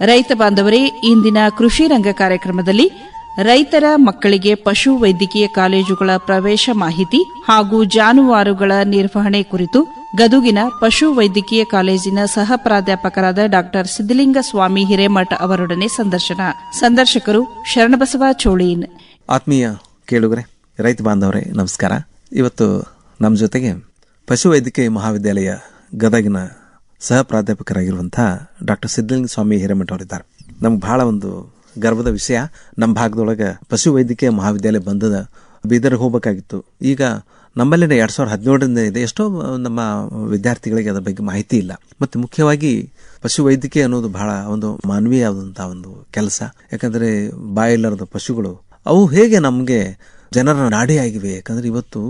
ರೈತ ಬಾಂಧವರೇ, ಇಂದಿನ ಕೃಷಿ ರಂಗ ಕಾರ್ಯಕ್ರಮದಲ್ಲಿ ರೈತರ ಮಕ್ಕಳಿಗೆ ಪಶು ವೈದ್ಯಕೀಯ ಕಾಲೇಜುಗಳ ಪ್ರವೇಶ ಮಾಹಿತಿ ಹಾಗೂ ಜಾನುವಾರುಗಳ ನಿರ್ವಹಣೆ ಕುರಿತು ಗದುಗಿನ ಪಶು ವೈದ್ಯಕೀಯ ಕಾಲೇಜಿನ ಸಹ ಪ್ರಾಧ್ಯಾಪಕರಾದ ಡಾಕ್ಟರ್ ಸಿದ್ದಲಿಂಗ ಸ್ವಾಮಿ ಹಿರೇಮಠ ಅವರೊಡನೆ ಸಂದರ್ಶನ. ಸಂದರ್ಶಕರು ಶರಣಬಸವ ಚೋಳೀನ್. ಆತ್ಮೀಯ ಕೇಳುಗರೆ, ರೈತ ಬಾಂಧವರೇ, ನಮಸ್ಕಾರ. ಇವತ್ತು ನಮ್ಮ ಜೊತೆಗೆ ಪಶುವೈದ್ಯಕೀಯ ಮಹಾವಿದ್ಯಾಲಯ ಗದಗಿನ ಸಹ ಪ್ರಾಧ್ಯಾಪಕರಾಗಿರುವಂತಹ ಡಾಕ್ಟರ್ ಸಿದ್ದಲಿಂಗ ಸ್ವಾಮಿ ಅವರಿದ್ದಾರೆ. ನಮ್ಗೆ ಬಹಳ ಒಂದು ಗರ್ವದ ವಿಷಯ. ನಮ್ಮ ಭಾಗದೊಳಗೆ ಪಶುವೈದ್ಯಕೀಯ ಮಹಾವಿದ್ಯಾಲಯ ಬಂದದ ಬೀದರ್ಗೆ ಹೋಗಬೇಕಾಗಿತ್ತು. ಈಗ ನಮ್ಮಲ್ಲಿನ ಎರಡು ಸಾವಿರದ ಹದಿನೇಳರಿಂದ ಇದೆ. ಎಷ್ಟೋ ನಮ್ಮ ವಿದ್ಯಾರ್ಥಿಗಳಿಗೆ ಅದರ ಬಗ್ಗೆ ಮಾಹಿತಿ ಇಲ್ಲ. ಮತ್ತು ಮುಖ್ಯವಾಗಿ ಪಶುವೈದ್ಯಕೀಯ ಅನ್ನೋದು ಬಹಳ ಒಂದು ಮಾನವೀಯವಾದಂಥ ಒಂದು ಕೆಲಸ. ಯಾಕಂದ್ರೆ ಬಾಯಿಲ್ಲರದ ಪಶುಗಳು ಅವು ಹೇಗೆ ನಮಗೆ ಜನರ ನಾಡಿ ಆಗಿವೆ ಯಾಕಂದ್ರೆ ಇವತ್ತು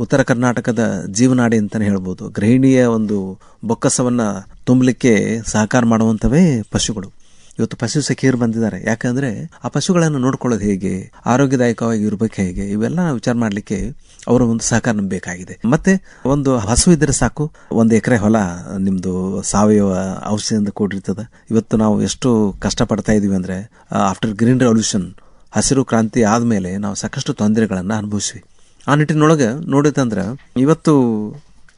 ಉತ್ತರ ಕರ್ನಾಟಕದ ಜೀವನಾಡಿ ಅಂತಾನೆ ಹೇಳ್ಬೋದು. ಗೃಹಿಣಿಯ ಒಂದು ಬೊಕ್ಕಸವನ್ನ ತುಂಬಲಿಕ್ಕೆ ಸಹಕಾರ ಮಾಡುವಂತವೇ ಪಶುಗಳು. ಇವತ್ತು ಪಶು ಸಖಿಯರು ಬಂದಿದ್ದಾರೆ. ಯಾಕಂದ್ರೆ ಆ ಪಶುಗಳನ್ನು ನೋಡ್ಕೊಳ್ಳೋದು ಹೇಗೆ, ಆರೋಗ್ಯದಾಯಕವಾಗಿ ಇರಬೇಕು ಹೇಗೆ, ಇವೆಲ್ಲ ವಿಚಾರ ಮಾಡಲಿಕ್ಕೆ ಅವರ ಒಂದು ಸಹಕಾರ ನಮ್ಗೆ ಬೇಕಾಗಿದೆ. ಮತ್ತೆ ಒಂದು ಹಸು ಇದ್ರೆ ಸಾಕು, ಒಂದು ಎಕರೆ ಹೊಲ ನಿಮ್ದು ಸಾವಯವ ಔಷಧಿಯಿಂದ ಕೂಡಿರ್ತದೆ. ಇವತ್ತು ನಾವು ಎಷ್ಟು ಕಷ್ಟಪಡ್ತಾ ಇದೀವಿ ಅಂದ್ರೆ ಆಫ್ಟರ್ ಗ್ರೀನ್ ರೆವಲ್ಯೂಷನ್ ಹಸಿರು ಕ್ರಾಂತಿ ಆದಮೇಲೆ ನಾವು ಸಾಕಷ್ಟು ತೊಂದರೆಗಳನ್ನು ಅನುಭವಿಸ್ವಿ. ಆ ನಿಟ್ಟಿನೊಳಗೆ ನೋಡಿದಂದ್ರೆ ಇವತ್ತು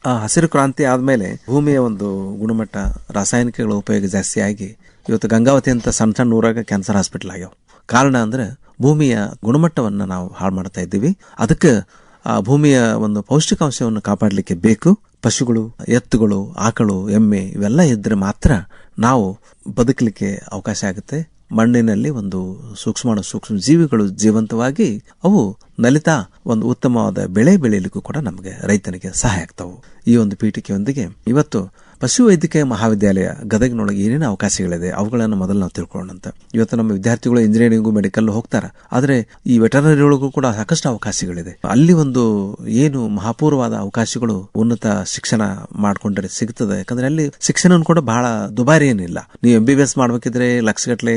ಆ ಹಸಿರು ಕ್ರಾಂತಿ ಆದಮೇಲೆ ಭೂಮಿಯ ಒಂದು ಗುಣಮಟ್ಟ ರಾಸಾಯನಿಕಗಳ ಉಪಯೋಗ ಜಾಸ್ತಿ ಆಗಿ ಇವತ್ತು ಗಂಗಾವತಿ ಅಂತ ಸಣ್ಣ ಸಣ್ಣ ಊರಾಗ ಕ್ಯಾನ್ಸರ್ ಹಾಸ್ಪಿಟಲ್ ಆಗ್ಯಾವ. ಕಾರಣ ಅಂದ್ರೆ ಭೂಮಿಯ ಗುಣಮಟ್ಟವನ್ನು ನಾವು ಹಾಳು ಮಾಡ್ತಾ ಇದ್ದೀವಿ. ಅದಕ್ಕೆ ಆ ಭೂಮಿಯ ಒಂದು ಪೌಷ್ಟಿಕಾಂಶವನ್ನು ಕಾಪಾಡಲಿಕ್ಕೆ ಬೇಕು. ಪಶುಗಳು, ಎತ್ತುಗಳು, ಆಕಳು, ಎಮ್ಮೆ ಇವೆಲ್ಲ ಇದ್ದರೆ ಮಾತ್ರ ನಾವು ಬದುಕಲಿಕ್ಕೆ ಅವಕಾಶ ಆಗುತ್ತೆ. ಮಣ್ಣಿನಲ್ಲಿ ಒಂದು ಸೂಕ್ಷ್ಮ ಸೂಕ್ಷ್ಮ ಜೀವಿಗಳು ಜೀವಂತವಾಗಿ ಅವು ನಲಿತಾ ಒಂದು ಉತ್ತಮವಾದ ಬೆಳೆ ಬೆಳೆಯಲಿಕ್ಕೂ ಕೂಡ ನಮಗೆ ರೈತನಿಗೆ ಸಹಾಯ ಆಗ್ತಾವು. ಈ ಒಂದು ಪೀಠಿಕೆಯೊಂದಿಗೆ ಇವತ್ತು ಪಶುವೈದ್ಯಕೀಯ ಮಹಾವಿದ್ಯಾಲಯ ಗದಗಿನೊಳಗೆ ಏನೇನು ಅವಕಾಶಗಳಿದೆ, ಅವುಗಳನ್ನು ಮೊದಲು ನಾವು ತಿಳ್ಕೊಳ್ಳೋಣಂತ. ಇವತ್ತು ನಮ್ಮ ವಿದ್ಯಾರ್ಥಿಗಳು ಇಂಜಿನಿಯರಿಂಗು ಮೆಡಿಕಲ್ ಹೋಗ್ತಾರೆ. ಆದರೆ ಈ ವೆಟರ್ನರಿ ಒಳಗೂ ಕೂಡ ಸಾಕಷ್ಟು ಅವಕಾಶಗಳಿದೆ. ಅಲ್ಲಿ ಒಂದು ಏನು ಮಹಾಪೂರ್ವವಾದ ಅವಕಾಶಗಳು ಉನ್ನತ ಶಿಕ್ಷಣ ಮಾಡ್ಕೊಂಡ್ರೆ ಸಿಗ್ತದೆ. ಯಾಕಂದ್ರೆ ಅಲ್ಲಿ ಶಿಕ್ಷಣ ಕೂಡ ಬಹಳ ದುಬಾರಿ ಏನಿಲ್ಲ ನೀವು ಎಂ ಬಿ ಬಿ ಎಸ್ ಮಾಡ್ಬೇಕಿದ್ರೆ ಲಕ್ಷಗಟ್ಲೆ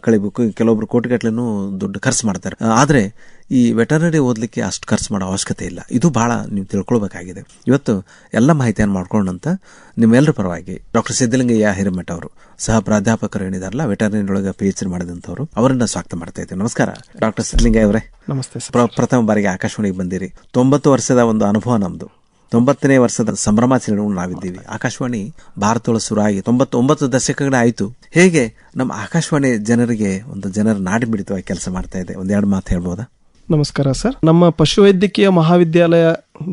ಕಳಿಬೇಕು. ಕೆಲವೊಬ್ರು ಕೋಟಿಗಟ್ಲೆನೂ ದುಡ್ಡು ಖರ್ಚು ಮಾಡ್ತಾರೆ. ಆದ್ರೆ ಈ ವೆಟರ್ನರಿ ಓದಲಿಕ್ಕೆ ಅಷ್ಟು ಖರ್ಚು ಮಾಡೋ ಅವಶ್ಯಕತೆ ಇಲ್ಲ. ಇದು ಭಾಳ ನೀವು ತಿಳ್ಕೊಳ್ಬೇಕಾಗಿದೆ. ಇವತ್ತು ಎಲ್ಲ ಮಾಹಿತಿಯನ್ನು ಮಾಡ್ಕೊಂಡಂತ ನಿಮ್ಮೆಲ್ಲರ ಪರವಾಗಿ ಡಾಕ್ಟರ್ ಸಿದ್ದಲಿಂಗಯ್ಯ ಹಿರೇಮಠ ಅವರು ಸಹ ಪ್ರಾಧ್ಯಾಪಕರು ಏನಿದಾರಲ್ಲ ವೆಟರ್ನರಿ ಒಳಗೆ ಪಿ ಎಚ್ ಡಿ ಮಾಡಿದಂಥವ್ರು ಅವರನ್ನ ಸ್ವಾಗತ ಮಾಡ್ತಾ ಇದ್ದೇವೆ ನಮಸ್ಕಾರ ಡಾಕ್ಟರ್ ಸಿದ್ದಲಿಂಗಯ್ಯ ಅವರೇ. ನಮಸ್ತೆ ಪ್ರಥಮ ಬಾರಿಗೆ ಆಕಾಶವಾಣಿಗೆ ಬಂದಿರಿ. ತೊಂಬತ್ತು ವರ್ಷದ ಒಂದು ಅನುಭವ ನಮ್ದು. ತೊಂಬತ್ತನೇ ವರ್ಷದ ಸಂಭ್ರಮಾಚರಣೆ ನಾವಿದ್ದೀವಿ. ಆಕಾಶವಾಣಿ ಭಾರತದೊಳ ಶುರುವಾಗಿ ತೊಂಬತ್ತೊಂಬತ್ತು ದಶಕಗಳ ಆಯಿತು. ಹೇಗೆ ನಮ್ಮ ಆಕಾಶವಾಣಿ ಜನರಿಗೆ ಒಂದು ಜನರ ನಾಡಿ ಮಿಡಿತವಾಗಿ ಕೆಲಸ ಮಾಡ್ತಾ ಇದೆ? ಒಂದೆರಡು ಮಾತು ಹೇಳ್ಬೋದಾ? ನಮಸ್ಕಾರ ಸರ್. ನಮ್ಮ ಪಶುವೈದ್ಯಕೀಯ ಮಹಾವಿದ್ಯಾಲಯ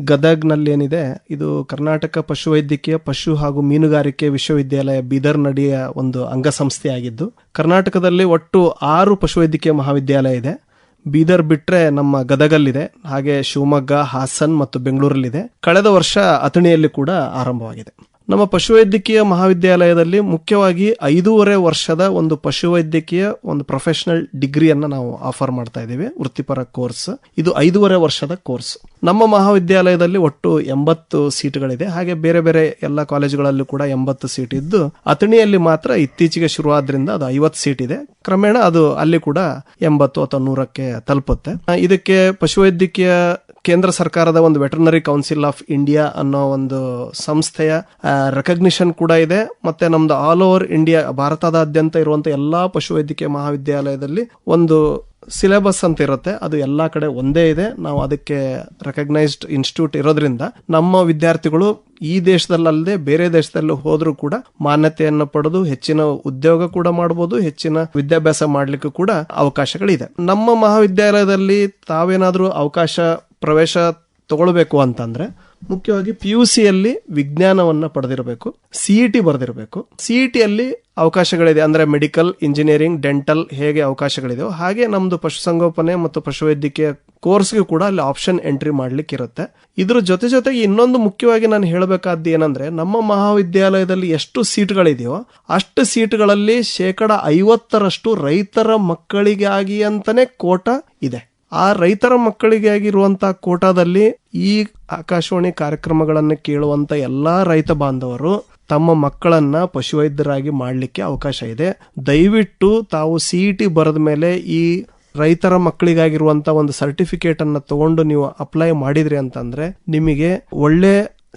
ಗದಗ್ನಲ್ಲಿ ಏನಿದೆ ಇದು ಕರ್ನಾಟಕ ಪಶುವೈದ್ಯಕೀಯ ಪಶು ಹಾಗೂ ಮೀನುಗಾರಿಕೆ ವಿಶ್ವವಿದ್ಯಾಲಯ ಬೀದರ್ ನಡಿಯ ಒಂದು ಅಂಗಸಂಸ್ಥೆಯಾಗಿದ್ದು, ಕರ್ನಾಟಕದಲ್ಲಿ ಒಟ್ಟು ಆರು ಪಶುವೈದ್ಯಕೀಯ ಮಹಾವಿದ್ಯಾಲಯ ಇದೆ. ಬೀದರ್ ಬಿಟ್ರೆ ನಮ್ಮ ಗದಗಲ್ಲಿದೆ, ಹಾಗೆ ಶಿವಮೊಗ್ಗ, ಹಾಸನ್ ಮತ್ತು ಬೆಂಗಳೂರಲ್ಲಿದೆ. ಕಳೆದ ವರ್ಷ ಅಥಣಿಯಲ್ಲಿ ಕೂಡ ಆರಂಭವಾಗಿದೆ. ನಮ್ಮ ಪಶುವೈದ್ಯಕೀಯ ಮಹಾವಿದ್ಯಾಲಯದಲ್ಲಿ ಮುಖ್ಯವಾಗಿ ಐದೂವರೆ ವರ್ಷದ ಒಂದು ಪಶುವೈದ್ಯಕೀಯ ಒಂದು ಪ್ರೊಫೆಷನಲ್ ಡಿಗ್ರಿಯನ್ನ ನಾವು ಆಫರ್ ಮಾಡ್ತಾ ಇದ್ದೀವಿ, ವೃತ್ತಿಪರ ಕೋರ್ಸ್ ಇದು ಐದೂವರೆ ವರ್ಷದ ಕೋರ್ಸ್ ನಮ್ಮ ಮಹಾವಿದ್ಯಾಲಯದಲ್ಲಿ ಒಟ್ಟು ಎಂಬತ್ತು ಸೀಟ್ಗಳಿದೆ. ಹಾಗೆ ಬೇರೆ ಬೇರೆ ಎಲ್ಲ ಕಾಲೇಜುಗಳಲ್ಲೂ ಕೂಡ ಎಂಬತ್ತು ಸೀಟ್ ಇದ್ದು, ಅಥಣಿಯಲ್ಲಿ ಮಾತ್ರ ಇತ್ತೀಚೆಗೆ ಶುರುವಾದ್ರಿಂದ ಅದು ಐವತ್ತು ಸೀಟ್ ಇದೆ. ಕ್ರಮೇಣ ಅದು ಅಲ್ಲಿ ಕೂಡ ಎಂಬತ್ತು ಅಥವಾ ನೂರಕ್ಕೆ ತಲುಪುತ್ತೆ. ಇದಕ್ಕೆ ಪಶುವೈದ್ಯಕೀಯ ಕೇಂದ್ರ ಸರ್ಕಾರದ ಒಂದು ವೆಟರ್ನರಿ ಕೌನ್ಸಿಲ್ ಆಫ್ ಇಂಡಿಯಾ ಅನ್ನೋ ಒಂದು ಸಂಸ್ಥೆಯ ರೆಕಗ್ನಿಷನ್ ಕೂಡ ಇದೆ. ಮತ್ತೆ ನಮ್ದು ಆಲ್ ಓವರ್ ಇಂಡಿಯಾ, ಭಾರತದಾದ್ಯಂತ ಇರುವಂತಹ ಎಲ್ಲಾ ಪಶುವೈದ್ಯಕೀಯ ಮಹಾವಿದ್ಯಾಲಯದಲ್ಲಿ ಒಂದು ಸಿಲೆಬಸ್ ಅಂತ ಇರುತ್ತೆ. ಅದು ಎಲ್ಲಾ ಕಡೆ ಒಂದೇ ಇದೆ. ನಾವು ಅದಕ್ಕೆ ರೆಕಗ್ನೈಸ್ಡ್ ಇನ್ಸ್ಟಿಟ್ಯೂಟ್ ಇರೋದ್ರಿಂದ ನಮ್ಮ ವಿದ್ಯಾರ್ಥಿಗಳು ಈ ದೇಶದಲ್ಲದೆ ಬೇರೆ ದೇಶದಲ್ಲೂ ಹೋದ್ರೂ ಕೂಡ ಮಾನ್ಯತೆಯನ್ನು ಪಡೆದು ಹೆಚ್ಚಿನ ಉದ್ಯೋಗ ಕೂಡ ಮಾಡಬಹುದು ಹೆಚ್ಚಿನ ವಿದ್ಯಾಭ್ಯಾಸ ಮಾಡಲಿಕ್ಕೂ ಕೂಡ ಅವಕಾಶಗಳಿದೆ. ನಮ್ಮ ಮಹಾವಿದ್ಯಾಲಯದಲ್ಲಿ ತಾವೇನಾದರೂ ಅವಕಾಶ ಪ್ರವೇಶ ತಗೊಳ್ಬೇಕು ಅಂತಂದ್ರೆ ಮುಖ್ಯವಾಗಿ ಪಿ ಯು ಸಿಯಲ್ಲಿ ವಿಜ್ಞಾನವನ್ನ ಪಡೆದಿರಬೇಕು ಸಿಇ ಟಿ ಬರೆದಿರಬೇಕು. ಸಿಇ ಟಿಯಲ್ಲಿ ಅವಕಾಶಗಳಿದೆ ಅಂದರೆ ಮೆಡಿಕಲ್ ಇಂಜಿನಿಯರಿಂಗ್ ಡೆಂಟಲ್ ಹೇಗೆ ಅವಕಾಶಗಳಿದೆಯೋ ಹಾಗೆ ನಮ್ಮದು ಪಶುಸಂಗೋಪನೆ ಮತ್ತು ಪಶುವೈದ್ಯಕೀಯ ಕೋರ್ಸ್ಗೆ ಕೂಡ ಅಲ್ಲಿ ಆಪ್ಷನ್ ಎಂಟ್ರಿ ಮಾಡ್ಲಿಕ್ಕೆ ಇರುತ್ತೆ ಇದ್ರ ಜೊತೆ ಜೊತೆಗೆ ಇನ್ನೊಂದು ಮುಖ್ಯವಾಗಿ ನಾನು ಹೇಳಬೇಕಾದ್ದು ಏನಂದ್ರೆ ನಮ್ಮ ಮಹಾವಿದ್ಯಾಲಯದಲ್ಲಿ ಎಷ್ಟು ಸೀಟ್ಗಳಿದೆಯೋ ಅಷ್ಟು ಸೀಟ್ಗಳಲ್ಲಿ ಶೇಕಡ ಐವತ್ತರಷ್ಟು ರೈತರ ಮಕ್ಕಳಿಗಾಗಿ ಅಂತಲೇ ಕೋಟ ಇದೆ. ಆ ರೈತರ ಮಕ್ಕಳಿಗಾಗಿರುವಂಥ ಕೋಟಾದಲ್ಲಿ ಈ ಆಕಾಶವಾಣಿ ಕಾರ್ಯಕ್ರಮಗಳನ್ನು ಕೇಳುವಂತ ಎಲ್ಲಾ ರೈತ ಬಾಂಧವರು ತಮ್ಮ ಮಕ್ಕಳನ್ನ ಪಶುವೈದ್ಯರಾಗಿ ಮಾಡಲಿಕ್ಕೆ ಅವಕಾಶ ಇದೆ. ದಯವಿಟ್ಟು ತಾವು ಸಿಇಟಿ ಬರೆದ ಮೇಲೆ ಈ ರೈತರ ಮಕ್ಕಳಿಗಾಗಿರುವಂತ ಒಂದು ಸರ್ಟಿಫಿಕೇಟ್ ಅನ್ನ ತಗೊಂಡು ನೀವು ಅಪ್ಲೈ ಮಾಡಿದ್ರಿ ಅಂತಂದ್ರೆ ನಿಮಗೆ ಒಳ್ಳೆ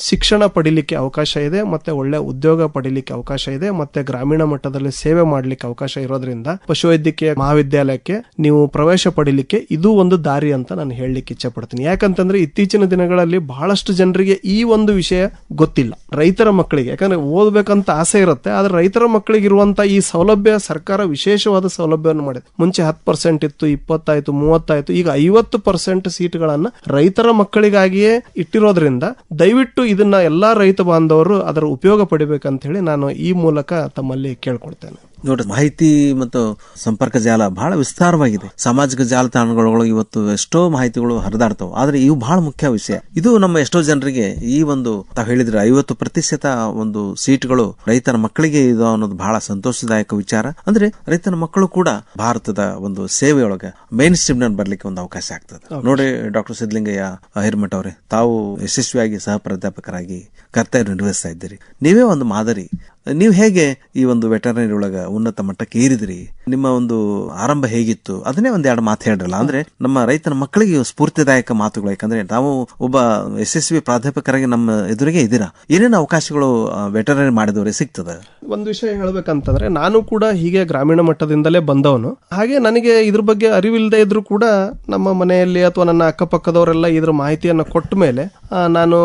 ಶಿಕ್ಷಣ ಪಡಿಲಿಕ್ಕೆ ಅವಕಾಶ ಇದೆ, ಮತ್ತೆ ಒಳ್ಳೆ ಉದ್ಯೋಗ ಪಡಿಲಿಕ್ಕೆ ಅವಕಾಶ ಇದೆ, ಮತ್ತೆ ಗ್ರಾಮೀಣ ಮಟ್ಟದಲ್ಲಿ ಸೇವೆ ಮಾಡಲಿಕ್ಕೆ ಅವಕಾಶ ಇರೋದ್ರಿಂದ ಪಶುವೈದ್ಯಕೀಯ ಮಹಾವಿದ್ಯಾಲಯಕ್ಕೆ ನೀವು ಪ್ರವೇಶ ಪಡಿಲಿಕ್ಕೆ ಇದು ಒಂದು ದಾರಿ ಅಂತ ನಾನು ಹೇಳಲಿಕ್ಕೆ ಇಚ್ಛೆ ಪಡ್ತೀನಿ ಯಾಕಂತಂದ್ರೆ ಇತ್ತೀಚಿನ ದಿನಗಳಲ್ಲಿ ಬಹಳಷ್ಟು ಜನರಿಗೆ ಈ ಒಂದು ವಿಷಯ ಗೊತ್ತಿಲ್ಲ. ರೈತರ ಮಕ್ಕಳಿಗೆ, ಯಾಕಂದ್ರೆ ಓದ್ಬೇಕಂತ ಆಸೆ ಇರುತ್ತೆ, ಆದ್ರೆ ರೈತರ ಮಕ್ಕಳಿಗೆ ಇರುವಂತ ಈ ಸೌಲಭ್ಯ, ಸರ್ಕಾರ ವಿಶೇಷವಾದ ಸೌಲಭ್ಯವನ್ನು ಮಾಡಿದೆ. ಮುಂಚೆ ಹತ್ತು ಪರ್ಸೆಂಟ್ ಇತ್ತು, ಇಪ್ಪತ್ತಾಯ್ತು, ಮೂವತ್ತಾಯ್ತು, ಈಗ ಐವತ್ತು ಪರ್ಸೆಂಟ್ ಸೀಟ್ಗಳನ್ನ ರೈತರ ಮಕ್ಕಳಿಗಾಗಿಯೇ ಇಟ್ಟಿರೋದ್ರಿಂದ ದಯವಿಟ್ಟು ಇದನ್ನ ಎಲ್ಲಾ ರೈತ ಬಾಂಧವರು ಅದರ ಉಪಯೋಗ ಪಡಿಬೇಕಂತ ಹೇಳಿ ನಾನು ಈ ಮೂಲಕ ತಮ್ಮಲ್ಲಿ ಕೇಳ್ಕೊಳ್ತೇನೆ. ನೋಡ್ರಿ ಮಾಹಿತಿ ಮತ್ತು ಸಂಪರ್ಕ ಜಾಲ ಬಹಳ ವಿಸ್ತಾರವಾಗಿದೆ. ಸಾಮಾಜಿಕ ಜಾಲತಾಣಗಳು ಇವತ್ತು ಎಷ್ಟೋ ಮಾಹಿತಿಗಳು ಹರಿದಾಡ್ತಾವ. ಆದ್ರೆ ಇವು ಬಹಳ ಮುಖ್ಯ ವಿಷಯ. ಇದು ನಮ್ಮ ಎಷ್ಟೋ ಜನರಿಗೆ ಈ ಒಂದು ತಾವು ಹೇಳಿದ್ರೆ ಐವತ್ತು ಪ್ರತಿಶತ ಒಂದು ಸೀಟ್ಗಳು ರೈತರ ಮಕ್ಕಳಿಗೆ ಇದು ಅನ್ನೋದು ಬಹಳ ಸಂತೋಷದಾಯಕ ವಿಚಾರ. ಅಂದ್ರೆ ರೈತನ ಮಕ್ಕಳು ಕೂಡ ಭಾರತದ ಒಂದು ಸೇವೆಯೊಳಗೆ ಮೇನ್ ಸ್ಟ್ರೀಮ್ನಲ್ಲಿ ಬರ್ಲಿಕ್ಕೆ ಒಂದು ಅವಕಾಶ ಆಗ್ತದೆ. ನೋಡಿ ಡಾಕ್ಟರ್ ಸಿದ್ಲಿಂಗಯ್ಯ ಹಿರಮಠ ಅವರೇ ತಾವು ಯಶಸ್ವಿಯಾಗಿ ಸಹ ಪ್ರಾಧ್ಯಾಪಕರಾಗಿ ಕರ್ತವ್ಯ ನಿರ್ವಹಿಸ್ತಾ ಇದ್ದೀರಿ. ನೀವೇ ಒಂದು ಮಾದರಿ. ನೀವು ಹೇಗೆ ಈ ಒಂದು ವೆಟರ್ನರಿ ಒಳಗ ಉನ್ನತ ಮಟ್ಟಕ್ಕೆ ಏರಿದ್ರಿ? ನಿಮ್ಮ ಒಂದು ಆರಂಭ ಹೇಗಿತ್ತು? ಅದನ್ನೇ ಒಂದ್ ಎರಡು ಮಾತು ಹೇಳ್ರಲ್ಲ. ಅಂದ್ರೆ ನಮ್ಮ ರೈತನ ಮಕ್ಕಳಿಗೆ ಸ್ಫೂರ್ತಿದಾಯಕ ಮಾತುಗಳು. ಯಾಕಂದ್ರೆ ನಾವು ಒಬ್ಬ ಯಶಸ್ವಿ ಪ್ರಾಧ್ಯಾಪಕರಾಗಿ ನಮ್ಮ ಎದುರಿಗೆ ಇದ್ದೀರಾ? ಏನೇನು ಅವಕಾಶಗಳು ವೆಟರ್ನರಿ ಮಾಡಿದವರಿಗೆ ಸಿಗ್ತದೆ? ಒಂದು ವಿಷಯ ಹೇಳ್ಬೇಕಂತಂದ್ರೆ ನಾನು ಕೂಡ ಹೀಗೆ ಗ್ರಾಮೀಣ ಮಟ್ಟದಿಂದಲೇ ಬಂದವನು. ಹಾಗೆ ನನಗೆ ಇದ್ರ ಬಗ್ಗೆ ಅರಿವಿಲ್ಲದೆ ಇದ್ರು ಕೂಡ ನಮ್ಮ ಮನೆಯಲ್ಲಿ ಅಥವಾ ನನ್ನ ಅಕ್ಕಪಕ್ಕದವರೆಲ್ಲ ಇದ್ರ ಮಾಹಿತಿಯನ್ನು ಕೊಟ್ಟ ಮೇಲೆ ನಾನು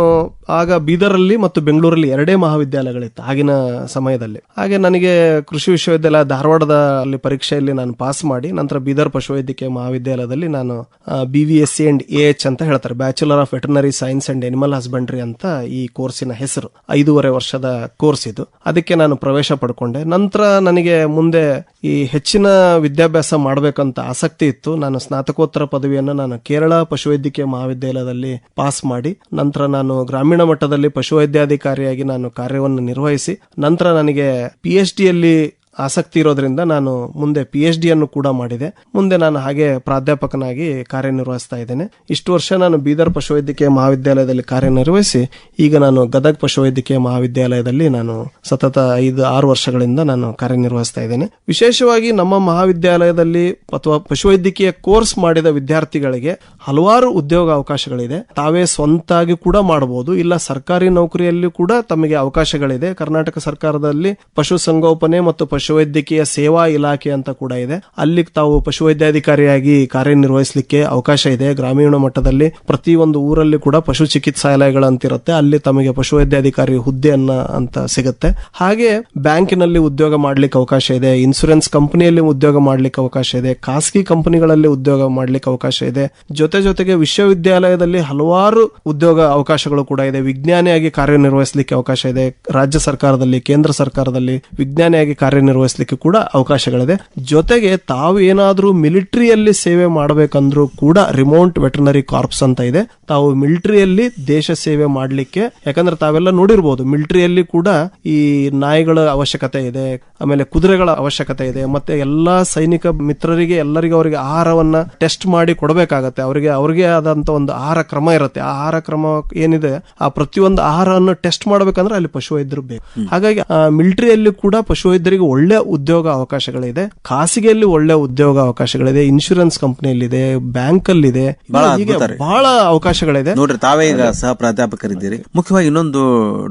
ಆಗ ಬೀದರಲ್ಲಿ ಮತ್ತು ಬೆಂಗಳೂರಲ್ಲಿ ಎರಡೇ ಮಹಾವಿದ್ಯಾಲಯಗಳಿತ್ತು ಆಗಿನ ಸಮಯದಲ್ಲಿ. ಹಾಗೆ ನನಗೆ ಕೃಷಿ ವಿಶ್ವವಿದ್ಯಾಲಯ ಧಾರವಾಡದ ಅಲ್ಲಿ ಪರೀಕ್ಷೆಯಲ್ಲಿ ನಾನು ಪಾಸ್ ಮಾಡಿ, ನಂತರ ಬೀದರ್ ಪಶುವೈದ್ಯಕೀಯ ಮಹಾವಿದ್ಯಾಲಯದಲ್ಲಿ ನಾನು B V S C and A H ಅಂತ ಹೇಳ್ತಾರೆ. Bachelor of veterinary science and animal husbandry ಅಂತ ಈ ಕೋರ್ಸಿನ ಹೆಸರು. ಐದೂವರೆ ವರ್ಷದ ಕೋರ್ಸ್ ಇದು. ಅದಕ್ಕೆ ನಾನು ಪ್ರವೇಶ ಪಡ್ಕೊಂಡೆ. ನಂತರ ನನಗೆ ಮುಂದೆ ಈ ಹೆಚ್ಚಿನ ವಿದ್ಯಾಭ್ಯಾಸ ಮಾಡಬೇಕಂತ ಆಸಕ್ತಿ ಇತ್ತು. ನಾನು ಸ್ನಾತಕೋತ್ತರ ಪದವಿಯನ್ನು ನಾನು ಕೇರಳ ಪಶುವೈದ್ಯಕೀಯ ಮಹಾವಿದ್ಯಾಲಯದಲ್ಲಿ ಪಾಸ್ ಮಾಡಿ, ನಂತರ ನಾನು ಗ್ರಾಮೀಣ ಮಟ್ಟದಲ್ಲಿ ಪಶುವೈದ್ಯಾಧಿಕಾರಿಯಾಗಿ ನಾನು ಕಾರ್ಯವನ್ನು ನಿರ್ವಹಿಸಿ ನಂತರ ನನಗೆ ಪಿ ಎಚ್ ಡಿಯಲ್ಲಿ ಆಸಕ್ತಿ ಇರೋದ್ರಿಂದ ನಾನು ಮುಂದೆ ಪಿ ಎಚ್ ಡಿಯನ್ನು ಕೂಡ ಮಾಡಿದೆ. ಮುಂದೆ ನಾನು ಹಾಗೆ ಪ್ರಾಧ್ಯಾಪಕನಾಗಿ ಕಾರ್ಯನಿರ್ವಹಿಸ್ತಾ ಇದ್ದೇನೆ. ಇಷ್ಟು ವರ್ಷ ನಾನು ಬೀದರ್ ಪಶುವೈದ್ಯಕೀಯ ಮಹಾವಿದ್ಯಾಲಯದಲ್ಲಿ ಕಾರ್ಯನಿರ್ವಹಿಸಿ, ಈಗ ನಾನು ಗದಗ್ ಪಶುವೈದ್ಯಕೀಯ ಮಹಾವಿದ್ಯಾಲಯದಲ್ಲಿ ನಾನು ಸತತ ಐದು, ಆರು ವರ್ಷಗಳಿಂದ ನಾನು ಕಾರ್ಯನಿರ್ವಹಿಸ್ತಾ ಇದ್ದೇನೆ. ವಿಶೇಷವಾಗಿ ನಮ್ಮ ಮಹಾವಿದ್ಯಾಲಯದಲ್ಲಿ ಅಥವಾ ಪಶುವೈದ್ಯಕೀಯ ಕೋರ್ಸ್ ಮಾಡಿದ ವಿದ್ಯಾರ್ಥಿಗಳಿಗೆ ಹಲವಾರು ಉದ್ಯೋಗ ಅವಕಾಶಗಳಿದೆ. ತಾವೇ ಸ್ವಂತಾಗಿ ಕೂಡ ಮಾಡಬಹುದು ಇಲ್ಲ ಸರ್ಕಾರಿ ನೌಕರಿಯಲ್ಲಿ ಕೂಡ ತಮಗೆ ಅವಕಾಶಗಳಿದೆ. ಕರ್ನಾಟಕ ಸರ್ಕಾರದಲ್ಲಿ ಪಶುಸಂಗೋಪನೆ ಮತ್ತು ಪಶುವೈದ್ಯಕೀಯ ಸೇವಾ ಇಲಾಖೆ ಅಂತ ಕೂಡ ಇದೆ. ಅಲ್ಲಿ ತಾವು ಪಶುವೈದ್ಯಾಧಿಕಾರಿಯಾಗಿ ಕಾರ್ಯನಿರ್ವಹಿಸಲಿಕ್ಕೆ ಅವಕಾಶ ಇದೆ. ಗ್ರಾಮೀಣ ಮಟ್ಟದಲ್ಲಿ ಪ್ರತಿಯೊಂದು ಊರಲ್ಲಿ ಕೂಡ ಪಶು ಚಿಕಿತ್ಸಾಲಯಗಳಂತಿರುತ್ತೆ. ಅಲ್ಲಿ ತಮಗೆ ಪಶುವೈದ್ಯಾಧಿಕಾರಿ ಹುದ್ದೆಯನ್ನ ಅಂತ ಸಿಗುತ್ತೆ. ಹಾಗೆ ಬ್ಯಾಂಕಿನಲ್ಲಿ ಉದ್ಯೋಗ ಮಾಡ್ಲಿಕ್ಕೆ ಅವಕಾಶ ಇದೆ. ಇನ್ಸೂರೆನ್ಸ್ ಕಂಪನಿಯಲ್ಲಿ ಉದ್ಯೋಗ ಮಾಡ್ಲಿಕ್ಕೆ ಅವಕಾಶ ಇದೆ. ಖಾಸಗಿ ಕಂಪನಿಗಳಲ್ಲಿ ಉದ್ಯೋಗ ಮಾಡ್ಲಿಕ್ಕೆ ಅವಕಾಶ ಇದೆ. ಜೊತೆ ಜೊತೆಗೆ ವಿಶ್ವವಿದ್ಯಾಲಯದಲ್ಲಿ ಹಲವಾರು ಉದ್ಯೋಗ ಅವಕಾಶಗಳು ಕೂಡ ಇದೆ. ವಿಜ್ಞಾನಿಯಾಗಿ ಕಾರ್ಯನಿರ್ವಹಿಸಲಿಕ್ಕೆ ಅವಕಾಶ ಇದೆ. ರಾಜ್ಯ ಸರ್ಕಾರದಲ್ಲಿ, ಕೇಂದ್ರ ಸರ್ಕಾರದಲ್ಲಿ ವಿಜ್ಞಾನಿಯಾಗಿ ಕಾರ್ಯನಿರ್ವಹಿಸಲಿಕ್ಕೆ ಕೂಡ ಅವಕಾಶಗಳಿದೆ. ಜೊತೆಗೆ ತಾವು ಏನಾದರೂ ಮಿಲಿಟರಿಯಲ್ಲಿ ಸೇವೆ ಮಾಡಬೇಕಂದ್ರೂ ಕೂಡ ರಿಮೋಟ್ ವೆಟರ್ನರಿ ಕಾರ್ಪ್ಸ್ ಅಂತ ಇದೆ. ತಾವು ಮಿಲಿಟರಿಯಲ್ಲಿ ದೇಶ ಸೇವೆ ಮಾಡಲಿಕ್ಕೆ, ಯಾಕಂದ್ರೆ ತಾವೆಲ್ಲ ನೋಡಿರ್ಬೋದು, ಮಿಲಿಟರಿಯಲ್ಲಿ ಕೂಡ ಈ ನಾಯಿಗಳ ಅವಶ್ಯಕತೆ ಇದೆ. ಆಮೇಲೆ ಕುದುರೆಗಳ ಅವಶ್ಯಕತೆ ಇದೆ. ಮತ್ತೆ ಎಲ್ಲಾ ಸೈನಿಕ ಮಿತ್ರರಿಗೆ ಎಲ್ಲರಿಗೂ ಅವರಿಗೆ ಆಹಾರವನ್ನ ಟೆಸ್ಟ್ ಮಾಡಿ ಕೊಡಬೇಕಾಗತ್ತೆ. ಅವರಿಗೆ ಅವ್ರಿಗೆ ಆದಂತ ಒಂದು ಆಹಾರ ಕ್ರಮ ಇರುತ್ತೆ. ಆ ಆಹಾರ ಕ್ರಮ ಏನಿದೆ ಆ ಪ್ರತಿಯೊಂದು ಆಹಾರವನ್ನು ಟೆಸ್ಟ್ ಮಾಡಬೇಕಂದ್ರೆ ಅಲ್ಲಿ ಪಶುವೈದ್ಯರು ಬೇಕು. ಹಾಗಾಗಿ ಮಿಲಿಟರಿಯಲ್ಲಿ ಕೂಡ ಪಶುವೈದ್ಯರಿಗೆ ಒಳ್ಳೆ ಉದ್ಯೋಗ ಅವಕಾಶಗಳಿದೆ. ಖಾಸಗಿಯಲ್ಲಿ ಒಳ್ಳೆ ಉದ್ಯೋಗ ಅವಕಾಶಗಳಿದೆ. ಇನ್ಶೂರೆನ್ಸ್ ಕಂಪನಿಯಲ್ಲಿದೆ ಬ್ಯಾಂಕ್ ಅಲ್ಲಿದೆ ಬಹಳ ಹೀಗೆ ಅದ್ಭುತ ರೀ. ಬಹಳ ಅವಕಾಶಗಳಿದೆ. ನೋಡ್ರಿ ತಾವೇ ಈಗ ಸಹ ಪ್ರಾಧ್ಯಾಪಕರಿದ್ದೀರಿ. ಮುಖ್ಯವಾಗಿ ಇನ್ನೊಂದು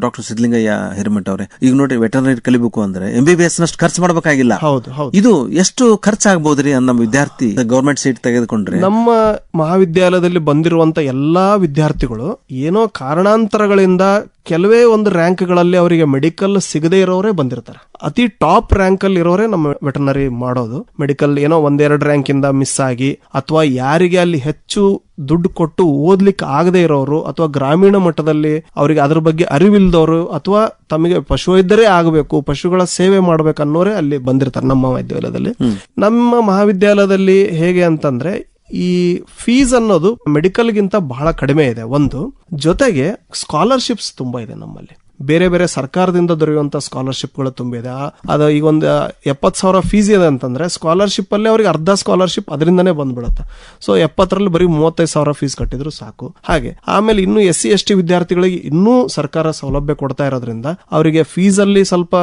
ಡಾಕ್ಟರ್ ಸಿದ್ಲಿಂಗಯ್ಯ ಹಿರಮಠ ಅವರೇ. ಈಗ ನೋಡ್ರಿ ವೆಟರ್ನರಿ ಕಲಿಬೇಕು ಅಂದ್ರೆ ಎಂಬಿಬಿಎಸ್ ನಷ್ಟು ಖರ್ಚು ಮಾಡಬೇಕಾಗಿಲ್ಲ. ಹೌದು ಹೌದು. ಇದು ಎಷ್ಟು ಖರ್ಚಾಗಬಹುದ್ರಿ ನಮ್ಮ ವಿದ್ಯಾರ್ಥಿ ಗೌರ್ಮೆಂಟ್ ಸೀಟ್ ತೆಗೆದುಕೊಂಡ್ರೆ? ನಮ್ಮ ಮಹಾವಿದ್ಯಾಲಯದಲ್ಲಿ ಬಂದಿರುವಂತ ಎಲ್ಲಾ ವಿದ್ಯಾರ್ಥಿಗಳು ಏನೋ ಕಾರಣಾಂತರಗಳಿಂದ ಕೆಲವೇ ಒಂದು ರ್ಯಾಂಕ್ಗಳಲ್ಲಿ ಅವರಿಗೆ ಮೆಡಿಕಲ್ ಸಿಗದೆ ಇರೋರೇ ಬಂದಿರ್ತಾರೆ. ಅತಿ ಟಾಪ್ ರ್ಯಾಂಕ್ ಅಲ್ಲಿ ಇರೋರೇ ನಮ್ಮ ವೆಟರ್ನರಿ ಮಾಡೋದು. ಮೆಡಿಕಲ್ ಏನೋ ಒಂದೆರಡು ರ್ಯಾಂಕ್ ಇಂದ ಮಿಸ್ ಆಗಿ ಅಥವಾ ಯಾರಿಗೆ ಅಲ್ಲಿ ಹೆಚ್ಚು ದುಡ್ಡು ಕೊಟ್ಟು ಓದ್ಲಿಕ್ಕೆ ಆಗದೆ ಇರೋರು ಅಥವಾ ಗ್ರಾಮೀಣ ಮಟ್ಟದಲ್ಲಿ ಅವರಿಗೆ ಅದ್ರ ಬಗ್ಗೆ ಅರಿವಿಲ್ದವರು ಅಥವಾ ತಮಗೆ ಪಶುವೈದ್ಯರೇ ಆಗಬೇಕು ಪಶುಗಳ ಸೇವೆ ಮಾಡ್ಬೇಕು ಅನ್ನೋರೇ ಅಲ್ಲಿ ಬಂದಿರ್ತಾರೆ ನಮ್ಮ ಮಹಾವಿದ್ಯಾಲಯದಲ್ಲಿ. ನಮ್ಮ ಮಹಾವಿದ್ಯಾಲಯದಲ್ಲಿ ಹೇಗೆ ಅಂತಂದ್ರೆ ಈ ಫೀಸ್ ಅನ್ನೋದು ಮೆಡಿಕಲ್ಗಿಂತ ಬಹಳ ಕಡಿಮೆ ಇದೆ. ಒಂದು ಜೊತೆಗೆ ಸ್ಕಾಲರ್ಶಿಪ್ಸ್ ತುಂಬಾ ಇದೆ ನಮ್ಮಲ್ಲಿ. ಬೇರೆ ಬೇರೆ ಸರ್ಕಾರದಿಂದ ದೊರೆಯುವಂತ ಸ್ಕಾಲರ್ಶಿಪ್ಗಳು ತುಂಬಿದೆ. ಅದು ಈಗ ಒಂದು ಎಪ್ಪತ್ತು ಸಾವಿರ ಫೀಸ್ ಇದೆ ಅಂತಂದ್ರೆ ಸ್ಕಾಲರ್ಶಿಪ್ ಅಲ್ಲಿ ಅವ್ರಿಗೆ ಅರ್ಧ ಸ್ಕಾಲರ್ಶಿಪ್ ಅದರಿಂದನೇ ಬಂದ್ಬಿಡುತ್ತೆ. ಸೊ ಎಪ್ಪತ್ತರಲ್ಲಿ ಬರೀ ಮೂವತ್ತೈದು ಸಾವಿರ ಫೀಸ್ ಕಟ್ಟಿದ್ರು ಸಾಕು. ಹಾಗೆ, ಆಮೇಲೆ ಇನ್ನು ಎಸ್ ಸಿ ಎಸ್ ಟಿ ವಿದ್ಯಾರ್ಥಿಗಳಿಗೆ ಇನ್ನೂ ಸರ್ಕಾರ ಸೌಲಭ್ಯ ಕೊಡ್ತಾ ಇರೋದ್ರಿಂದ ಅವರಿಗೆ ಫೀಸ್ ಅಲ್ಲಿ ಸ್ವಲ್ಪ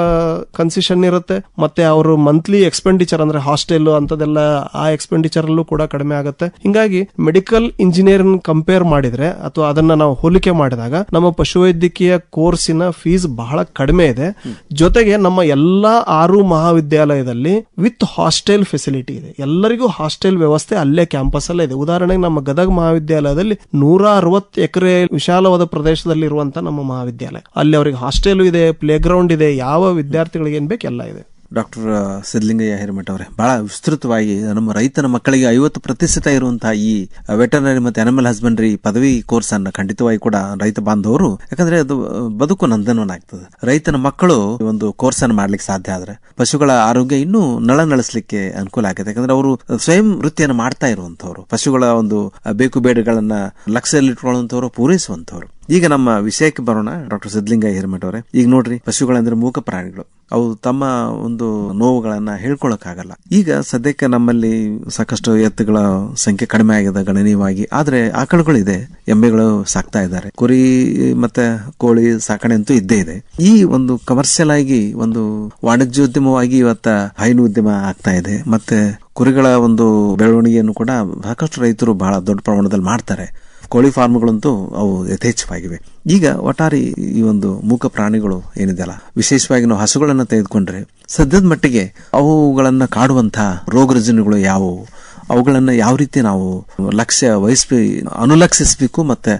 ಕನ್ಸಿಷನ್ ಇರುತ್ತೆ. ಮತ್ತೆ ಅವರು ಮಂತ್ಲಿ ಎಕ್ಸ್ಪೆಂಡಿಚರ್ ಅಂದ್ರೆ ಹಾಸ್ಟೆಲ್ ಅಂತದೆಲ್ಲ ಆ ಎಕ್ಸ್ಪೆಂಡಿಚರ್ ಅಲ್ಲೂ ಕೂಡ ಕಡಿಮೆ ಆಗುತ್ತೆ. ಹಿಂಗಾಗಿ ಮೆಡಿಕಲ್ ಇಂಜಿನಿಯರಿಂಗ್ ಕಂಪೇರ್ ಮಾಡಿದ್ರೆ ಅಥವಾ ಅದನ್ನ ನಾವು ಹೋಲಿಕೆ ಮಾಡಿದಾಗ ನಮ್ಮ ಪಶುವೈದ್ಯಕೀಯ ಕೋರ್ಸಿನ ಫೀಸ್ ಬಹಳ ಕಡಿಮೆ ಇದೆ. ಜೊತೆಗೆ ನಮ್ಮ ಎಲ್ಲಾ ಆರು ಮಹಾವಿದ್ಯಾಲಯದಲ್ಲಿ ವಿತ್ ಹಾಸ್ಟೆಲ್ ಫೆಸಿಲಿಟಿ ಇದೆ. ಎಲ್ಲರಿಗೂ ಹಾಸ್ಟೆಲ್ ವ್ಯವಸ್ಥೆ ಅಲ್ಲೇ ಕ್ಯಾಂಪಸ್ ಅಲ್ಲೇ ಇದೆ. ಉದಾಹರಣೆಗೆ ನಮ್ಮ ಗದಗ ಮಹಾವಿದ್ಯಾಲಯದಲ್ಲಿ ನೂರ ಅರವತ್ತು ಎಕರೆ ವಿಶಾಲವಾದ ಪ್ರದೇಶದಲ್ಲಿ ಇರುವಂತಹ ನಮ್ಮ ಮಹಾವಿದ್ಯಾಲಯ. ಅಲ್ಲಿ ಅವರಿಗೆ ಹಾಸ್ಟೆಲ್ ಇದೆ ಪ್ಲೇ ಇದೆ, ಯಾವ ವಿದ್ಯಾರ್ಥಿಗಳಿಗೆ ಏನ್ ಬೇಕು ಎಲ್ಲ ಇದೆ. ಡಾಕ್ಟರ್ ಸಿದ್ಲಿಂಗಯ್ಯ ಹಿರೇಮಠ ಅವರೇ, ಬಹಳ ವಿಸ್ತೃತವಾಗಿ ನಮ್ಮ ರೈತನ ಮಕ್ಕಳಿಗೆ ಐವತ್ತು ಪ್ರತಿಶತ ಇರುವಂತಹ ಈ ವೆಟರ್ನರಿ ಮತ್ತು ಅನಿಮಲ್ ಹಸ್ಬೆಂಡ್ರಿ ಪದವಿ ಕೋರ್ಸ್ ಅನ್ನ ಖಂಡಿತವಾಗಿ ಕೂಡ ರೈತ ಬಾಂಧವರು, ಯಾಕಂದ್ರೆ ಅದು ಬದುಕು ನಂದನವನ ಆಗ್ತದೆ ರೈತನ ಮಕ್ಕಳು ಒಂದು ಕೋರ್ಸ್ ಅನ್ನು ಮಾಡ್ಲಿಕ್ಕೆ ಸಾಧ್ಯ ಆದ್ರೆ, ಪಶುಗಳ ಆರೋಗ್ಯ ಇನ್ನೂ ನಳ ನಳನಳಿಸ್ಲಿಕ್ಕೆ ಅನುಕೂಲ ಆಗುತ್ತೆ. ಯಾಕಂದ್ರೆ ಅವರು ಸ್ವಯಂ ವೃತ್ತಿಯನ್ನು ಮಾಡ್ತಾ ಇರುವಂತವ್ರು ಪಶುಗಳ ಒಂದು ಬೇಕು ಬೇಡಗಳನ್ನ ಲಕ್ಷ್ಯದಲ್ಲಿಟ್ಕೊಳ್ಳುವಂತವ್ರು ಪೂರೈಸುವಂತವ್ರು ಈಗ ನಮ್ಮ ವಿಷಯಕ್ಕೆ ಬರೋಣ ಡಾಕ್ಟರ್ ಸಿದ್ಲಿಂಗಯ್ಯ ಹಿರೇಮಠ ಅವರೇ. ಈಗ ನೋಡ್ರಿ, ಪಶುಗಳಂದ್ರೆ ಮೂಕ ಪ್ರಾಣಿಗಳು. ಅವು ತಮ್ಮ ಒಂದು ನೋವುಗಳನ್ನ ಹೇಳ್ಕೊಳಕ್ಕಾಗಲ್ಲ. ಈಗ ಸದ್ಯಕ್ಕೆ ನಮ್ಮಲ್ಲಿ ಸಾಕಷ್ಟು ಎತ್ತುಗಳ ಸಂಖ್ಯೆ ಕಡಿಮೆ ಆಗಿದೆ ಗಣನೀಯವಾಗಿ. ಆದ್ರೆ ಆಕಳುಗಳಿದೆ, ಎಮ್ಮೆಗಳು ಸಾಕ್ತಾ ಇದ್ದಾರೆ. ಕುರಿ ಮತ್ತೆ ಕೋಳಿ ಸಾಕಣೆ ಅಂತೂ ಇದ್ದೇ ಇದೆ. ಈ ಒಂದು ಕಮರ್ಷಿಯಲ್ ಆಗಿ ಒಂದು ವಾಣಿಜ್ಯೋದ್ಯಮವಾಗಿ ಇವತ್ತ ಹೈನು ಉದ್ಯಮ ಆಗ್ತಾ ಇದೆ. ಮತ್ತೆ ಕುರಿಗಳ ಒಂದು ಬೆಳವಣಿಗೆಯನ್ನು ಕೂಡ ಸಾಕಷ್ಟು ರೈತರು ಬಹಳ ದೊಡ್ಡ ಪ್ರಮಾಣದಲ್ಲಿ ಮಾಡ್ತಾರೆ. ಕೋಳಿ ಫಾರ್ಮ್ಗಳಂತೂ ಅವು ಯಥೇಚ್ಛವಾಗಿವೆ. ಈಗ ಒಟ್ಟಾರೆ ಈ ಒಂದು ಮೂಕ ಪ್ರಾಣಿಗಳು ಏನಿದೆಯಲ್ಲ, ವಿಶೇಷವಾಗಿ ನಾವು ಹಸುಗಳನ್ನು ತೆಗೆದುಕೊಂಡ್ರೆ ಸದ್ಯದ ಮಟ್ಟಿಗೆ ಅವುಗಳನ್ನು ಕಾಡುವಂತಹ ರೋಗ ರುಜಿನಗಳು ಯಾವುವು? ಅವುಗಳನ್ನ ಯಾವ ರೀತಿ ನಾವು ಲಕ್ಷ್ಯ ವಹಿಸ್ಬಿ, ಅನುಲಕ್ಷಿಸಬೇಕು ಮತ್ತೆ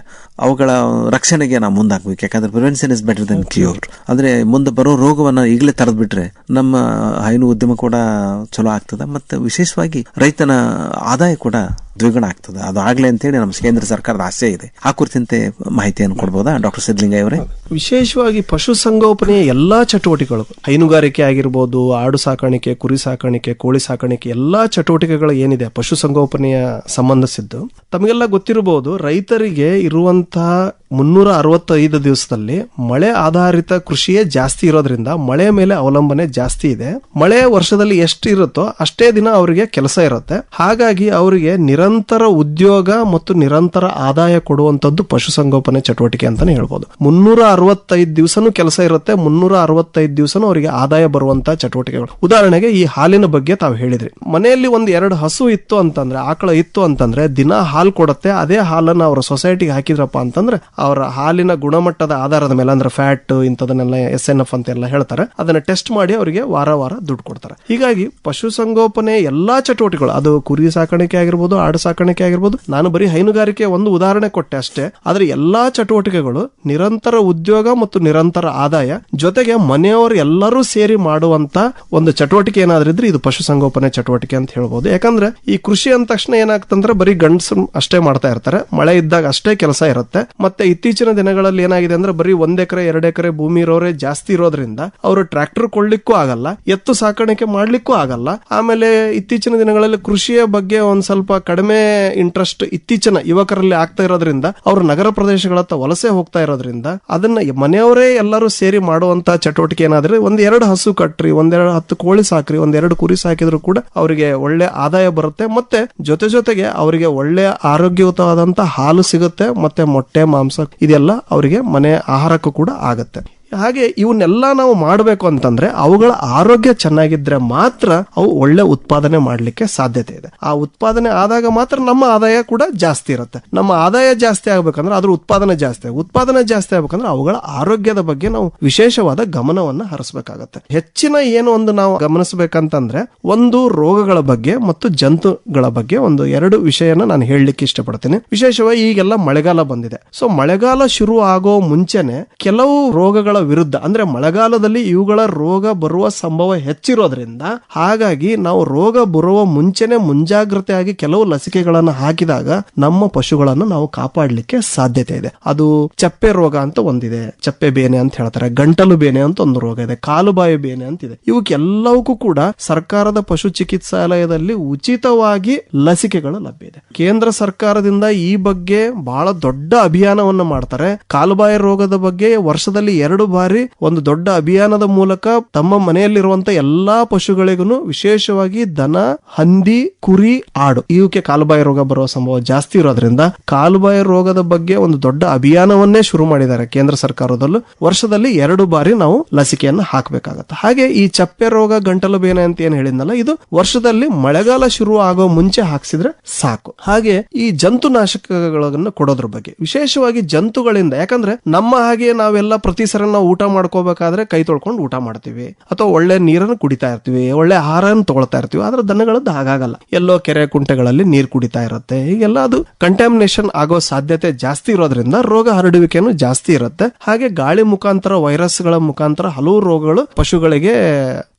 ಅವುಗಳ ರಕ್ಷಣೆಗೆ ನಾವು ಮುಂದಾಗಬೇಕು. ಯಾಕಂದ್ರೆ prevention is better than cure ಅಂದ್ರೆ ಮುಂದೆ ಬರೋ ರೋಗವನ್ನ ಈಗಲೇ ತಡೆದ್ಬಿಟ್ರೆ ನಮ್ಮ ಹೈನು ಉದ್ಯಮ ಕೂಡ ಚಲೋ ಆಗ್ತದೆ, ಮತ್ತೆ ವಿಶೇಷವಾಗಿ ರೈತನ ಆದಾಯ ಕೂಡ ದ್ವಿಗುಣ ಆಗ್ತದೆ. ಅದು ಆಗಲಿ ಅಂತೇಳಿ ನಮ್ಮ ಕೇಂದ್ರ ಸರ್ಕಾರದ ಆಸೆ ಇದೆ. ಆ ಕುರಿತಂತೆ ಮಾಹಿತಿಯನ್ನು ಕೊಡ್ಬೋದಾ? ಡಾಕ್ಟರ್ ಸಿದ್ಲಿಂಗಯ್ಯ ಅವರೇ? ವಿಶೇಷವಾಗಿ ಪಶು ಸಂಗೋಪನೆಯ ಎಲ್ಲಾ ಚಟುವಟಿಕೆಗಳು, ಹೈನುಗಾರಿಕೆ ಆಗಿರ್ಬೋದು, ಆಡು ಸಾಕಾಣಿಕೆ, ಕುರಿ ಸಾಕಾಣಿಕೆ, ಕೋಳಿ ಸಾಕಾಣಿಕೆ, ಎಲ್ಲಾ ಚಟುವಟಿಕೆಗಳು ಏನಿದೆ? ಪಶು ಸಂಗೋಪನೆಯ ಸಂಬಂಧಿಸಿದ್ದು ತಮಗೆಲ್ಲ ಗೊತ್ತಿರಬಹುದು, ರೈತರಿಗೆ ಇರುವಂತಹ ಮುನ್ನೂರ ಅರವತ್ತೈದು ದಿವಸದಲ್ಲಿ ಮಳೆ ಆಧಾರಿತ ಕೃಷಿಯೇ ಜಾಸ್ತಿ ಇರೋದ್ರಿಂದ ಮಳೆ ಮೇಲೆ ಅವಲಂಬನೆ ಜಾಸ್ತಿ ಇದೆ. ಮಳೆ ವರ್ಷದಲ್ಲಿ ಎಷ್ಟು ಇರುತ್ತೋ ಅಷ್ಟೇ ದಿನ ಅವರಿಗೆ ಕೆಲಸ ಇರುತ್ತೆ. ಹಾಗಾಗಿ ಅವರಿಗೆ ನಿರಂತರ ಉದ್ಯೋಗ ಮತ್ತು ನಿರಂತರ ಆದಾಯ ಕೊಡುವಂತದ್ದು ಪಶುಸಂಗೋಪನೆ ಚಟುವಟಿಕೆ ಅಂತಾನೆ ಹೇಳ್ಬೋದು. ಮುನ್ನೂರ ಅರವತ್ತೈದು ದಿವಸನೂ ಕೆಲಸ ಇರುತ್ತೆ, ಮುನ್ನೂರ ಅರವತ್ತೈದು ದಿವಸನೂ ಅವರಿಗೆ ಆದಾಯ ಬರುವಂತಹ ಚಟುವಟಿಕೆಗಳು. ಉದಾಹರಣೆಗೆ ಈ ಹಾಲಿನ ಬಗ್ಗೆ ತಾವು ಹೇಳಿದ್ರಿ. ಮನೆಯಲ್ಲಿ ಒಂದ್ ಎರಡು ಹಸು ಇತ್ತು. ಅಂತಂದ್ರೆ, ಆಕಳ ಇತ್ತು ಅಂತಂದ್ರೆ, ದಿನ ಹಾಲು ಕೊಡುತ್ತೆ, ಅದೇ ಹಾಲನ್ನು ಅವರ ಸೊಸೈಟಿಗೆ ಹಾಕಿದ್ರಪ್ಪ ಅಂತಂದ್ರೆ, ಅವರ ಹಾಲಿನ ಗುಣಮಟ್ಟದ ಆಧಾರದ ಮೇಲೆ, ಅಂದ್ರೆ ಫ್ಯಾಟ್ ಇಂಥದನ್ನೆಲ್ಲ ಎಸ್ ಎನ್ ಎಫ್ ಅಂತೆಲ್ಲ ಹೇಳ್ತಾರೆ, ಅದನ್ನ ಟೆಸ್ಟ್ ಮಾಡಿ ಅವರಿಗೆ ವಾರ ವಾರ ದುಡ್ಡು ಕೊಡ್ತಾರೆ. ಹೀಗಾಗಿ ಪಶುಸಂಗೋಪನೆ ಎಲ್ಲಾ ಚಟುವಟಿಕೆಗಳು, ಅದು ಕುರಿ ಸಾಕಾಣಿಕೆ ಆಗಿರ್ಬೋದು, ಆಡು ಸಾಕಾಣಿಕೆ ಆಗಿರ್ಬೋದು, ನಾನು ಬರೀ ಹೈನುಗಾರಿಕೆ ಒಂದು ಉದಾಹರಣೆ ಕೊಟ್ಟೆ ಅಷ್ಟೇ, ಆದ್ರೆ ಎಲ್ಲಾ ಚಟುವಟಿಕೆಗಳು ನಿರಂತರ ಉದ್ಯೋಗ ಮತ್ತು ನಿರಂತರ ಆದಾಯ, ಜೊತೆಗೆ ಮನೆಯವರು ಎಲ್ಲರೂ ಸೇರಿ ಮಾಡುವಂತ ಒಂದು ಚಟುವಟಿಕೆ ಏನಾದ್ರೂ ಇದ್ರೆ ಇದು ಪಶುಸಂಗೋಪನೆ ಚಟುವಟಿಕೆ ಅಂತ ಹೇಳ್ಬೋದು. ಯಾಕಂದ್ರೆ ಈ ಕೃಷಿ ಅಂದ ತಕ್ಷಣ ಏನಾಗ್ತಂದ್ರೆ ಬರೀ ಗಂಡಸರು ಅಷ್ಟೇ ಮಾಡ್ತಾ ಇರ್ತಾರೆ. ಮಳೆ ಇದ್ದಾಗ ಅಷ್ಟೇ ಕೆಲಸ ಇರುತ್ತೆ. ಮತ್ತೆ ಇತ್ತೀಚಿನ ದಿನಗಳಲ್ಲಿ ಏನಾಗಿದೆ ಅಂದ್ರೆ ಬರೀ ಒಂದ್ ಎಕರೆ, ಎರಡ್ ಎಕರೆ ಭೂಮಿ ಇರೋರೇ ಜಾಸ್ತಿ ಇರೋದ್ರಿಂದ ಅವರು ಟ್ರ್ಯಾಕ್ಟರ್ ಕೊಳ್ಳಿಕ್ಕೂ ಆಗಲ್ಲ, ಎತ್ತು ಸಾಕಾಣಿಕೆ ಮಾಡ್ಲಿಕ್ಕೂ ಆಗಲ್ಲ. ಆಮೇಲೆ ಇತ್ತೀಚಿನ ದಿನಗಳಲ್ಲಿ ಕೃಷಿಯ ಬಗ್ಗೆ ಒಂದ್ ಸ್ವಲ್ಪ ಕಡಿಮೆ ಇಂಟ್ರೆಸ್ಟ್ ಇತ್ತೀಚಿನ ಯುವಕರಲ್ಲಿ ಆಗ್ತಾ ಇರೋದ್ರಿಂದ ಅವರು ನಗರ ಪ್ರದೇಶಗಳತ್ತ ವಲಸೆ ಹೋಗ್ತಾ ಇರೋದ್ರಿಂದ ಅದನ್ನ ಮನೆಯವರೇ ಎಲ್ಲರೂ ಸೇರಿ ಮಾಡುವಂತ ಚಟುವಟಿಕೆ ಏನಾದ್ರೆ ಒಂದ್ ಎರಡು ಹಸು ಕಟ್ರಿ ಒಂದೆರಡು ಹತ್ತು ಕೋಳಿ ಸಾಕ್ರಿ ಒಂದೆರಡು ಕುರಿ ಸಾಕಿದ್ರು ಕೂಡ ಅವರಿಗೆ ಒಳ್ಳೆ ಆದಾಯ ಬರುತ್ತೆ ಮತ್ತೆ ಜೊತೆ ಜೊತೆಗೆ ಅವರಿಗೆ ಒಳ್ಳೆಯ ಆರೋಗ್ಯಯುತವಾದಂತಹ ಹಾಲು ಸಿಗುತ್ತೆ, ಮತ್ತೆ ಮೊಟ್ಟೆ, ಮಾಂಸ, ಇದೆಲ್ಲ ಅವರಿಗೆ ಮನೆ ಆಹಾರಕ್ಕೂ ಕೂಡ ಆಗತ್ತೆ. ಹಾಗೆ ಇವನ್ನೆಲ್ಲ ನಾವು ಮಾಡಬೇಕು ಅಂತಂದ್ರೆ ಅವುಗಳ ಆರೋಗ್ಯ ಚೆನ್ನಾಗಿದ್ರೆ ಮಾತ್ರ ಅವು ಒಳ್ಳೆ ಉತ್ಪಾದನೆ ಮಾಡಲಿಕ್ಕೆ ಸಾಧ್ಯತೆ ಇದೆ. ಆ ಉತ್ಪಾದನೆ ಆದಾಗ ಮಾತ್ರ ನಮ್ಮ ಆದಾಯ ಕೂಡ ಜಾಸ್ತಿ ಇರುತ್ತೆ. ನಮ್ಮ ಆದಾಯ ಜಾಸ್ತಿ ಆಗ್ಬೇಕಂದ್ರೆ ಅದ್ರ ಉತ್ಪಾದನೆ ಜಾಸ್ತಿ ಉತ್ಪಾದನೆ ಜಾಸ್ತಿ ಆಗ್ಬೇಕಂದ್ರೆ ಅವುಗಳ ಆರೋಗ್ಯದ ಬಗ್ಗೆ ನಾವು ವಿಶೇಷವಾದ ಗಮನವನ್ನ ಹರಿಸಬೇಕಾಗತ್ತೆ. ಹೆಚ್ಚಿನ ಏನು ಒಂದು ನಾವು ಗಮನಿಸಬೇಕಂತಂದ್ರೆ ಒಂದು ರೋಗಗಳ ಬಗ್ಗೆ ಮತ್ತು ಜಂತುಗಳ ಬಗ್ಗೆ ಒಂದು ಎರಡು ವಿಷಯನ ನಾನು ಹೇಳಲಿಕ್ಕೆ ಇಷ್ಟಪಡ್ತೀನಿ. ವಿಶೇಷವಾಗಿ ಈಗೆಲ್ಲ ಮಳೆಗಾಲ ಬಂದಿದೆ. ಸೊ ಮಳೆಗಾಲ ಶುರು ಆಗೋ ಮುಂಚೆನೆ ಕೆಲವು ರೋಗಗಳ ವಿರುದ್ಧ. ಅಂದ್ರೆ ಮಳೆಗಾಲದಲ್ಲಿ ಇವುಗಳ ರೋಗ ಬರುವ ಸಂಭವ ಹೆಚ್ಚಿರೋದ್ರಿಂದ ಹಾಗಾಗಿ ನಾವು ರೋಗ ಬರುವ ಮುಂಚೆನೆ ಮುಂಜಾಗ್ರತೆಯಾಗಿ ಕೆಲವು ಲಸಿಕೆಗಳನ್ನು ಹಾಕಿದಾಗ ನಮ್ಮ ಪಶುಗಳನ್ನು ನಾವು ಕಾಪಾಡಲಿಕ್ಕೆ ಸಾಧ್ಯತೆ ಇದೆ. ಅದು ಚಪ್ಪೆ ರೋಗ ಅಂತ ಒಂದಿದೆ. ಚಪ್ಪೆ ಬೇನೆ ಅಂತ ಹೇಳ್ತಾರೆ, ಗಂಟಲು ಬೇನೆ ಅಂತ ಒಂದು ರೋಗ ಇದೆ ಕಾಲುಬಾಯಿ ಬೇನೆ ಅಂತ ಇದೆ. ಇವಕ್ಕೆಲ್ಲವಕ್ಕೂ ಕೂಡ ಸರ್ಕಾರದ ಪಶು ಚಿಕಿತ್ಸಾಲಯದಲ್ಲಿ ಉಚಿತವಾಗಿ ಲಸಿಕೆಗಳು ಲಭ್ಯ ಇದೆ. ಕೇಂದ್ರ ಸರ್ಕಾರದಿಂದ ಈ ಬಗ್ಗೆ ಬಹಳ ದೊಡ್ಡ ಅಭಿಯಾನವನ್ನು ಮಾಡ್ತಾರೆ. ಕಾಲುಬಾಯಿ ರೋಗದ ಬಗ್ಗೆ ವರ್ಷದಲ್ಲಿ ಎರಡು ಬಾರಿ ಒಂದು ದೊಡ್ಡ ಅಭಿಯಾನದ ಮೂಲಕ ತಮ್ಮ ಮನೆಯಲ್ಲಿರುವಂತ ಎಲ್ಲಾ ಪಶುಗಳಿಗೂ ವಿಶೇಷವಾಗಿ ದನ, ಹಂದಿ, ಕುರಿ, ಆಡು ಇವಕ್ಕೆ ಕಾಲುಬಾಯಿ ರೋಗ ಬರುವ ಸಂಭವ ಜಾಸ್ತಿ ಇರೋದ್ರಿಂದ ಕಾಲುಬಾಯಿ ರೋಗದ ಬಗ್ಗೆ ಒಂದು ದೊಡ್ಡ ಅಭಿಯಾನವನ್ನೇ ಶುರು ಮಾಡಿದ್ದಾರೆ ಕೇಂದ್ರ ಸರ್ಕಾರದಲ್ಲೂ. ವರ್ಷದಲ್ಲಿ ಎರಡು ಬಾರಿ ನಾವು ಲಸಿಕೆಯನ್ನು ಹಾಕಬೇಕಾಗತ್ತೆ. ಹಾಗೆ ಈ ಚಪ್ಪೆ ರೋಗ, ಗಂಟಲು ಬೇನೆ ಅಂತ ಏನ್ ಹೇಳಿದ್ನಲ್ಲ, ಇದು ವರ್ಷದಲ್ಲಿ ಮಳೆಗಾಲ ಶುರು ಆಗೋ ಮುಂಚೆ ಹಾಕ್ಸಿದ್ರೆ ಸಾಕು. ಹಾಗೆ ಈ ಜಂತುನಾಶಕಗಳನ್ನು ಕೊಡೋದ್ರ ಬಗ್ಗೆ ವಿಶೇಷವಾಗಿ ಜಂತುಗಳಿಂದ, ಯಾಕಂದ್ರೆ ನಮ್ಮ ಹಾಗೆ ನಾವೆಲ್ಲ ಪ್ರತಿ ನಾವು ಊಟ ಮಾಡ್ಕೋಬೇಕಾದ್ರೆ ಕೈ ತೊಳ್ಕೊಂಡು ಊಟ ಮಾಡ್ತೀವಿ. ಅಥವಾ ಒಳ್ಳೆ ನೀರನ್ನು ಕುಡಿತಾ ಇರ್ತೀವಿ, ಒಳ್ಳೆ ಆಹಾರನ್ನು ತಗೊಳ್ತಾ ಇರ್ತೀವಿ, ಆದ್ರೆ ದನಗಳದ್ದು ಹಾಗಾಗಲ್ಲ. ಎಲ್ಲೋ ಕೆರೆ ಕುಂಟೆಗಳಲ್ಲಿ ನೀರು ಕುಡಿತಾ ಇರುತ್ತೆ. ಹೀಗೆಲ್ಲ ಅದು ಕಂಟ್ಯಾಮಿನೇಷನ್ ಆಗೋ ಸಾಧ್ಯತೆ ಜಾಸ್ತಿ ಇರೋದ್ರಿಂದ ರೋಗ ಹರಡುವಿಕೆನೂ ಜಾಸ್ತಿ ಇರುತ್ತೆ. ಹಾಗೆ ಗಾಳಿ ಮುಖಾಂತರ ವೈರಸ್ಗಳ ಮುಖಾಂತರ ಹಲವು ರೋಗಗಳು ಪಶುಗಳಿಗೆ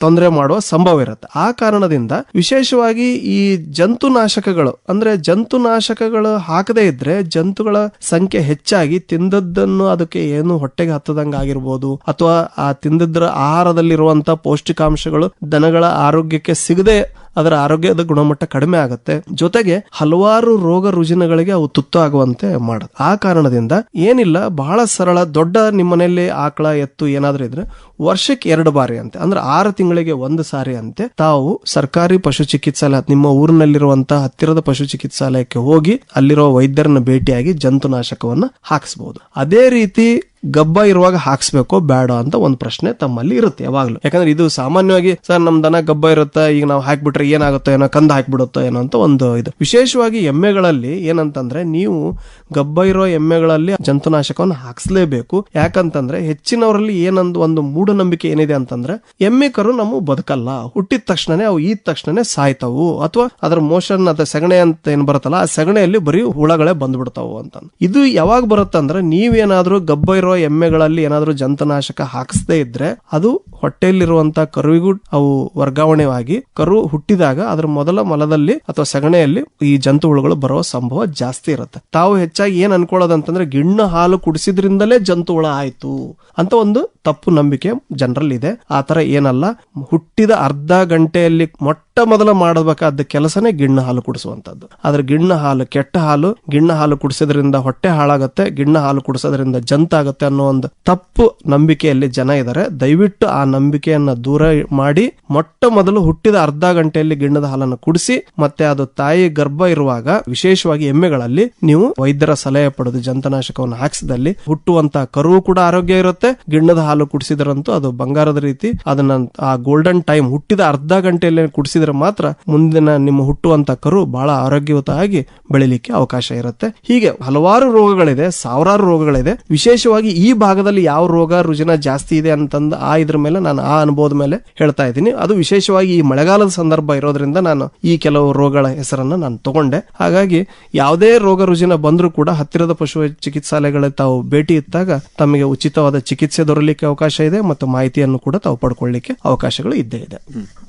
ತೊಂದರೆ ಮಾಡುವ ಸಂಭವ ಇರುತ್ತೆ. ಆ ಕಾರಣದಿಂದ ವಿಶೇಷವಾಗಿ ಈ ಜಂತುನಾಶಕಗಳು, ಅಂದ್ರೆ ಜಂತುನಾಶಕಗಳು ಹಾಕದೇ ಇದ್ರೆ ಜಂತುಗಳ ಸಂಖ್ಯೆ ಹೆಚ್ಚಾಗಿ ತಿಂದದ್ದನ್ನು ಅದಕ್ಕೆ ಏನು ಹೊಟ್ಟೆಗೆ ಹತ್ತದಂಗ ಅಥವಾ ಆ ತಿಂದಿದ್ರ ಆಹಾರದಲ್ಲಿರುವಂತ ಪೌಷ್ಟಿಕಾಂಶಗಳು ದನಗಳ ಆರೋಗ್ಯಕ್ಕೆ ಸಿಗದೆ ಅದರ ಆರೋಗ್ಯದ ಗುಣಮಟ್ಟ ಕಡಿಮೆ ಆಗುತ್ತೆ. ಜೊತೆಗೆ ಹಲವಾರು ರೋಗ ರುಜಿನಗಳಿಗೆ ಅವು ತುತ್ತು ಆಗುವಂತೆ ಮಾಡುತ್ತೆ. ಆ ಕಾರಣದಿಂದ ಏನಿಲ್ಲ, ಬಹಳ ಸರಳ ದೊಡ್ಡ ನಿಮ್ಮನೆಯಲ್ಲಿ ಆಕಳ, ಎತ್ತು ಏನಾದ್ರೂ ಇದ್ರೆ ವರ್ಷಕ್ಕೆ ಎರಡು ಬಾರಿ ಅಂತೆ. ಅಂದ್ರೆ ಆರು ತಿಂಗಳಿಗೆ ಒಂದು ಸಾರಿ ಅಂತೆ. ತಾವು ಸರ್ಕಾರಿ ಪಶು ಚಿಕಿತ್ಸಾಲಯ, ನಿಮ್ಮ ಊರಿನಲ್ಲಿರುವಂತಹ ಹತ್ತಿರದ ಪಶು ಚಿಕಿತ್ಸಾಲಯಕ್ಕೆ ಹೋಗಿ ಅಲ್ಲಿರೋ ವೈದ್ಯರನ್ನ ಭೇಟಿಯಾಗಿ ಜಂತುನಾಶಕವನ್ನ ಹಾಕಿಸಬಹುದು ಅದೇ ರೀತಿ ಗಬ್ಬ ಇರುವಾಗ ಹಾಕ್ಸ್ಬೇಕೋ ಬೇಡ ಅಂತ ಒಂದು ಪ್ರಶ್ನೆ ತಮ್ಮಲ್ಲಿ ಇರುತ್ತೆ ಯಾವಾಗ್ಲೂ. ಯಾಕಂದ್ರೆ ಇದು ಸಾಮಾನ್ಯವಾಗಿ, ಸರ್, ನಮ್ ದನ ಗಬ್ಬ ಇರುತ್ತೆ? ಈಗ ನಾವು ಹಾಕ್ಬಿಟ್ರೆ ಏನಾಗುತ್ತೋ ಏನೋ, ಕಂದ ಹಾಕ್ಬಿಡುತ್ತೋ ಏನೋ ಅಂತ ಒಂದು ಇದು. ವಿಶೇಷವಾಗಿ ಎಮ್ಮೆಗಳಲ್ಲಿ ಏನಂತಂದ್ರೆ, ನೀವು ಗಬ್ಬ ಇರೋ ಎಮ್ಮೆಗಳಲ್ಲಿ ಜಂತುನಾಶಕವನ್ನು ಹಾಕ್ಸಲೇಬೇಕು. ಯಾಕಂತಂದ್ರೆ ಹೆಚ್ಚಿನವರಲ್ಲಿ ಏನೊಂದು ಒಂದು ಮೂಢನಂಬಿಕೆ ಏನಿದೆ ಅಂತಂದ್ರೆ ಎಮ್ಮೆ ಕರು ನಮ್ಮ ಬದುಕಲ್ಲ. ಹುಟ್ಟಿದ ತಕ್ಷಣನೇ ಅವು ಈದ ತಕ್ಷಣನೇ ಸಾಯ್ತಾವು. ಅಥವಾ ಅದರ ಮೋಷನ್ ಅದ ಸೆಗಣೆ ಅಂತ ಏನ್ ಬರುತ್ತಲ್ಲ, ಆ ಸೆಗಣೆಯಲ್ಲಿ ಬರೀ ಹುಳಗಳೇ ಬಂದ್ಬಿಡ್ತಾವು ಅಂತ ಇದು ಯಾವಾಗ ಬರುತ್ತಂದ್ರೆ ನೀವೇನಾದ್ರೂ ಗಬ್ಬ ಇರೋ ಎಮ್ಮೆಗಳಲ್ಲಿ ಏನಾದ್ರೂ ಜಂತುನಾಶಕ ಹಾಕಿಸದೇ ಇದ್ರೆ, ಅದು ಹೊಟ್ಟೆಯಲ್ಲಿರುವಂತ ಕರುವಿಗೂ ಅವು ವರ್ಗಾವಣೆವಾಗಿ, ಕರು ಹುಟ್ಟಿದಾಗ ಅದ್ರ ಮೊದಲ ಮಲದಲ್ಲಿ ಅಥವಾ ಸೆಗಣೆಯಲ್ಲಿ ಈ ಜಂತು ಹುಳುಗಳು ಬರುವ ಸಂಭವ ಜಾಸ್ತಿ ಇರುತ್ತೆ. ತಾವು ಹೆಚ್ಚಾಗಿ ಏನ್ ಅನ್ಕೊಳ್ಳೋದಂತಂದ್ರೆ ಗಿಣ್ಣ ಹಾಲು ಕುಡಿಸಿದ್ರಿಂದಲೇ ಜಂತು ಹುಳ ಆಯ್ತು ಅಂತ ಒಂದು ತಪ್ಪು ನಂಬಿಕೆ ಜನರಲ್ಲಿ ಇದೆ. ಆ ತರ ಏನಲ್ಲ. ಹುಟ್ಟಿದ ಅರ್ಧ ಗಂಟೆಯಲ್ಲಿ ಮೊಟ್ಟ ಮೊದಲ ಮಾಡಬೇಕಾದ ಕೆಲಸನೇ ಗಿಣ್ಣ ಹಾಲು ಕುಡಿಸುವಂತದ್ದು ಆದ್ರೆ ಗಿಣ್ಣ ಹಾಲು, ಕೆಟ್ಟ ಹಾಲು, ಗಿಣ್ಣ ಹಾಲು ಕುಡಿಸೋದ್ರಿಂದ ಹೊಟ್ಟೆ ಹಾಳಾಗತ್ತೆ, ಗಿಣ್ಣ ಹಾಲು ಕುಡಿಸೋದ್ರಿಂದ ಜಂತಾಗತ್ತೆ ಅನ್ನೋ ಒಂದು ತಪ್ಪು ನಂಬಿಕೆಯಲ್ಲಿ ಜನ ಇದ್ದಾರೆ ದಯವಿಟ್ಟು ಆ ನಂಬಿಕೆಯನ್ನ ದೂರ ಮಾಡಿ, ಮೊಟ್ಟ ಮೊದಲು ಹುಟ್ಟಿದ ಅರ್ಧ ಗಂಟೆಯಲ್ಲಿ ಗಿಣ್ಣದ ಹಾಲನ್ನು ಕುಡಿಸಿ, ಮತ್ತೆ ಅದು ತಾಯಿ ಗರ್ಭ ಇರುವಾಗ ವಿಶೇಷವಾಗಿ ಎಮ್ಮೆಗಳಲ್ಲಿ ನೀವು ವೈದ್ಯರ ಸಲಹೆ ಪಡೆದು ಜಂತನಾಶಕವನ್ನು ಹಾಕಿಸಿದಲ್ಲಿ ಹುಟ್ಟುವಂತಹ ಕರು ಕೂಡ ಆರೋಗ್ಯ ಇರುತ್ತೆ, ಗಿಣ್ಣದ ಹಾಲು ಕುಡಿಸಿದ್ರಂತೂ ಅದು ಬಂಗಾರದ ರೀತಿ. ಅದನ್ನ ಆ ಗೋಲ್ಡನ್ ಟೈಮ್ ಹುಟ್ಟಿದ ಅರ್ಧ ಗಂಟೆಯಲ್ಲಿ ಕುಡಿಸಿದ್ರೆ ಮಾತ್ರ ಮುಂದಿನ ನಿಮ್ಮ ಹುಟ್ಟುವಂತ ಕರು ಬಹಳ ಆರೋಗ್ಯಯುತ ಆಗಿ ಬೆಳಿಲಿಕ್ಕೆ ಅವಕಾಶ ಇರುತ್ತೆ. ಹೀಗೆ ಹಲವಾರು ರೋಗಗಳಿದೆ, ಸಾವಿರಾರು ರೋಗಗಳಿದೆ. ವಿಶೇಷವಾಗಿ ಈ ಭಾಗದಲ್ಲಿ ಯಾವ ರೋಗ ರುಜಿನ ಜಾಸ್ತಿ ಇದೆ ಅಂತಂದು ಆ ಇದ್ರ ಮೇಲೆ ನಾನು ಆ ಅನುಭವದ ಮೇಲೆ ಹೇಳ್ತಾ ಇದ್ದೀನಿ. ಅದು ವಿಶೇಷವಾಗಿ ಈ ಮಳೆಗಾಲದ ಸಂದರ್ಭ ಇರೋದ್ರಿಂದ ನಾನು ಈ ಕೆಲವು ರೋಗಗಳ ಹೆಸರನ್ನ ನಾನು ತಗೊಂಡೆ. ಹಾಗಾಗಿ ಯಾವುದೇ ರೋಗ ರುಜಿನ ಬಂದರೂ ಕೂಡ ಹತ್ತಿರದ ಪಶು ಚಿಕಿತ್ಸಾಲಯಗಳಲ್ಲಿ ತಾವು ಭೇಟಿ ಇದ್ದಾಗ ತಮಗೆ ಉಚಿತವಾದ ಚಿಕಿತ್ಸೆ ದೊರಲಿಕ್ಕೆ ಅವಕಾಶ ಇದೆ ಮತ್ತು ಮಾಹಿತಿಯನ್ನು ಕೂಡ ತಾವು ಪಡ್ಕೊಳ್ಳಿಕ್ಕೆ ಅವಕಾಶಗಳು ಇದ್ದೇ ಇದೆ.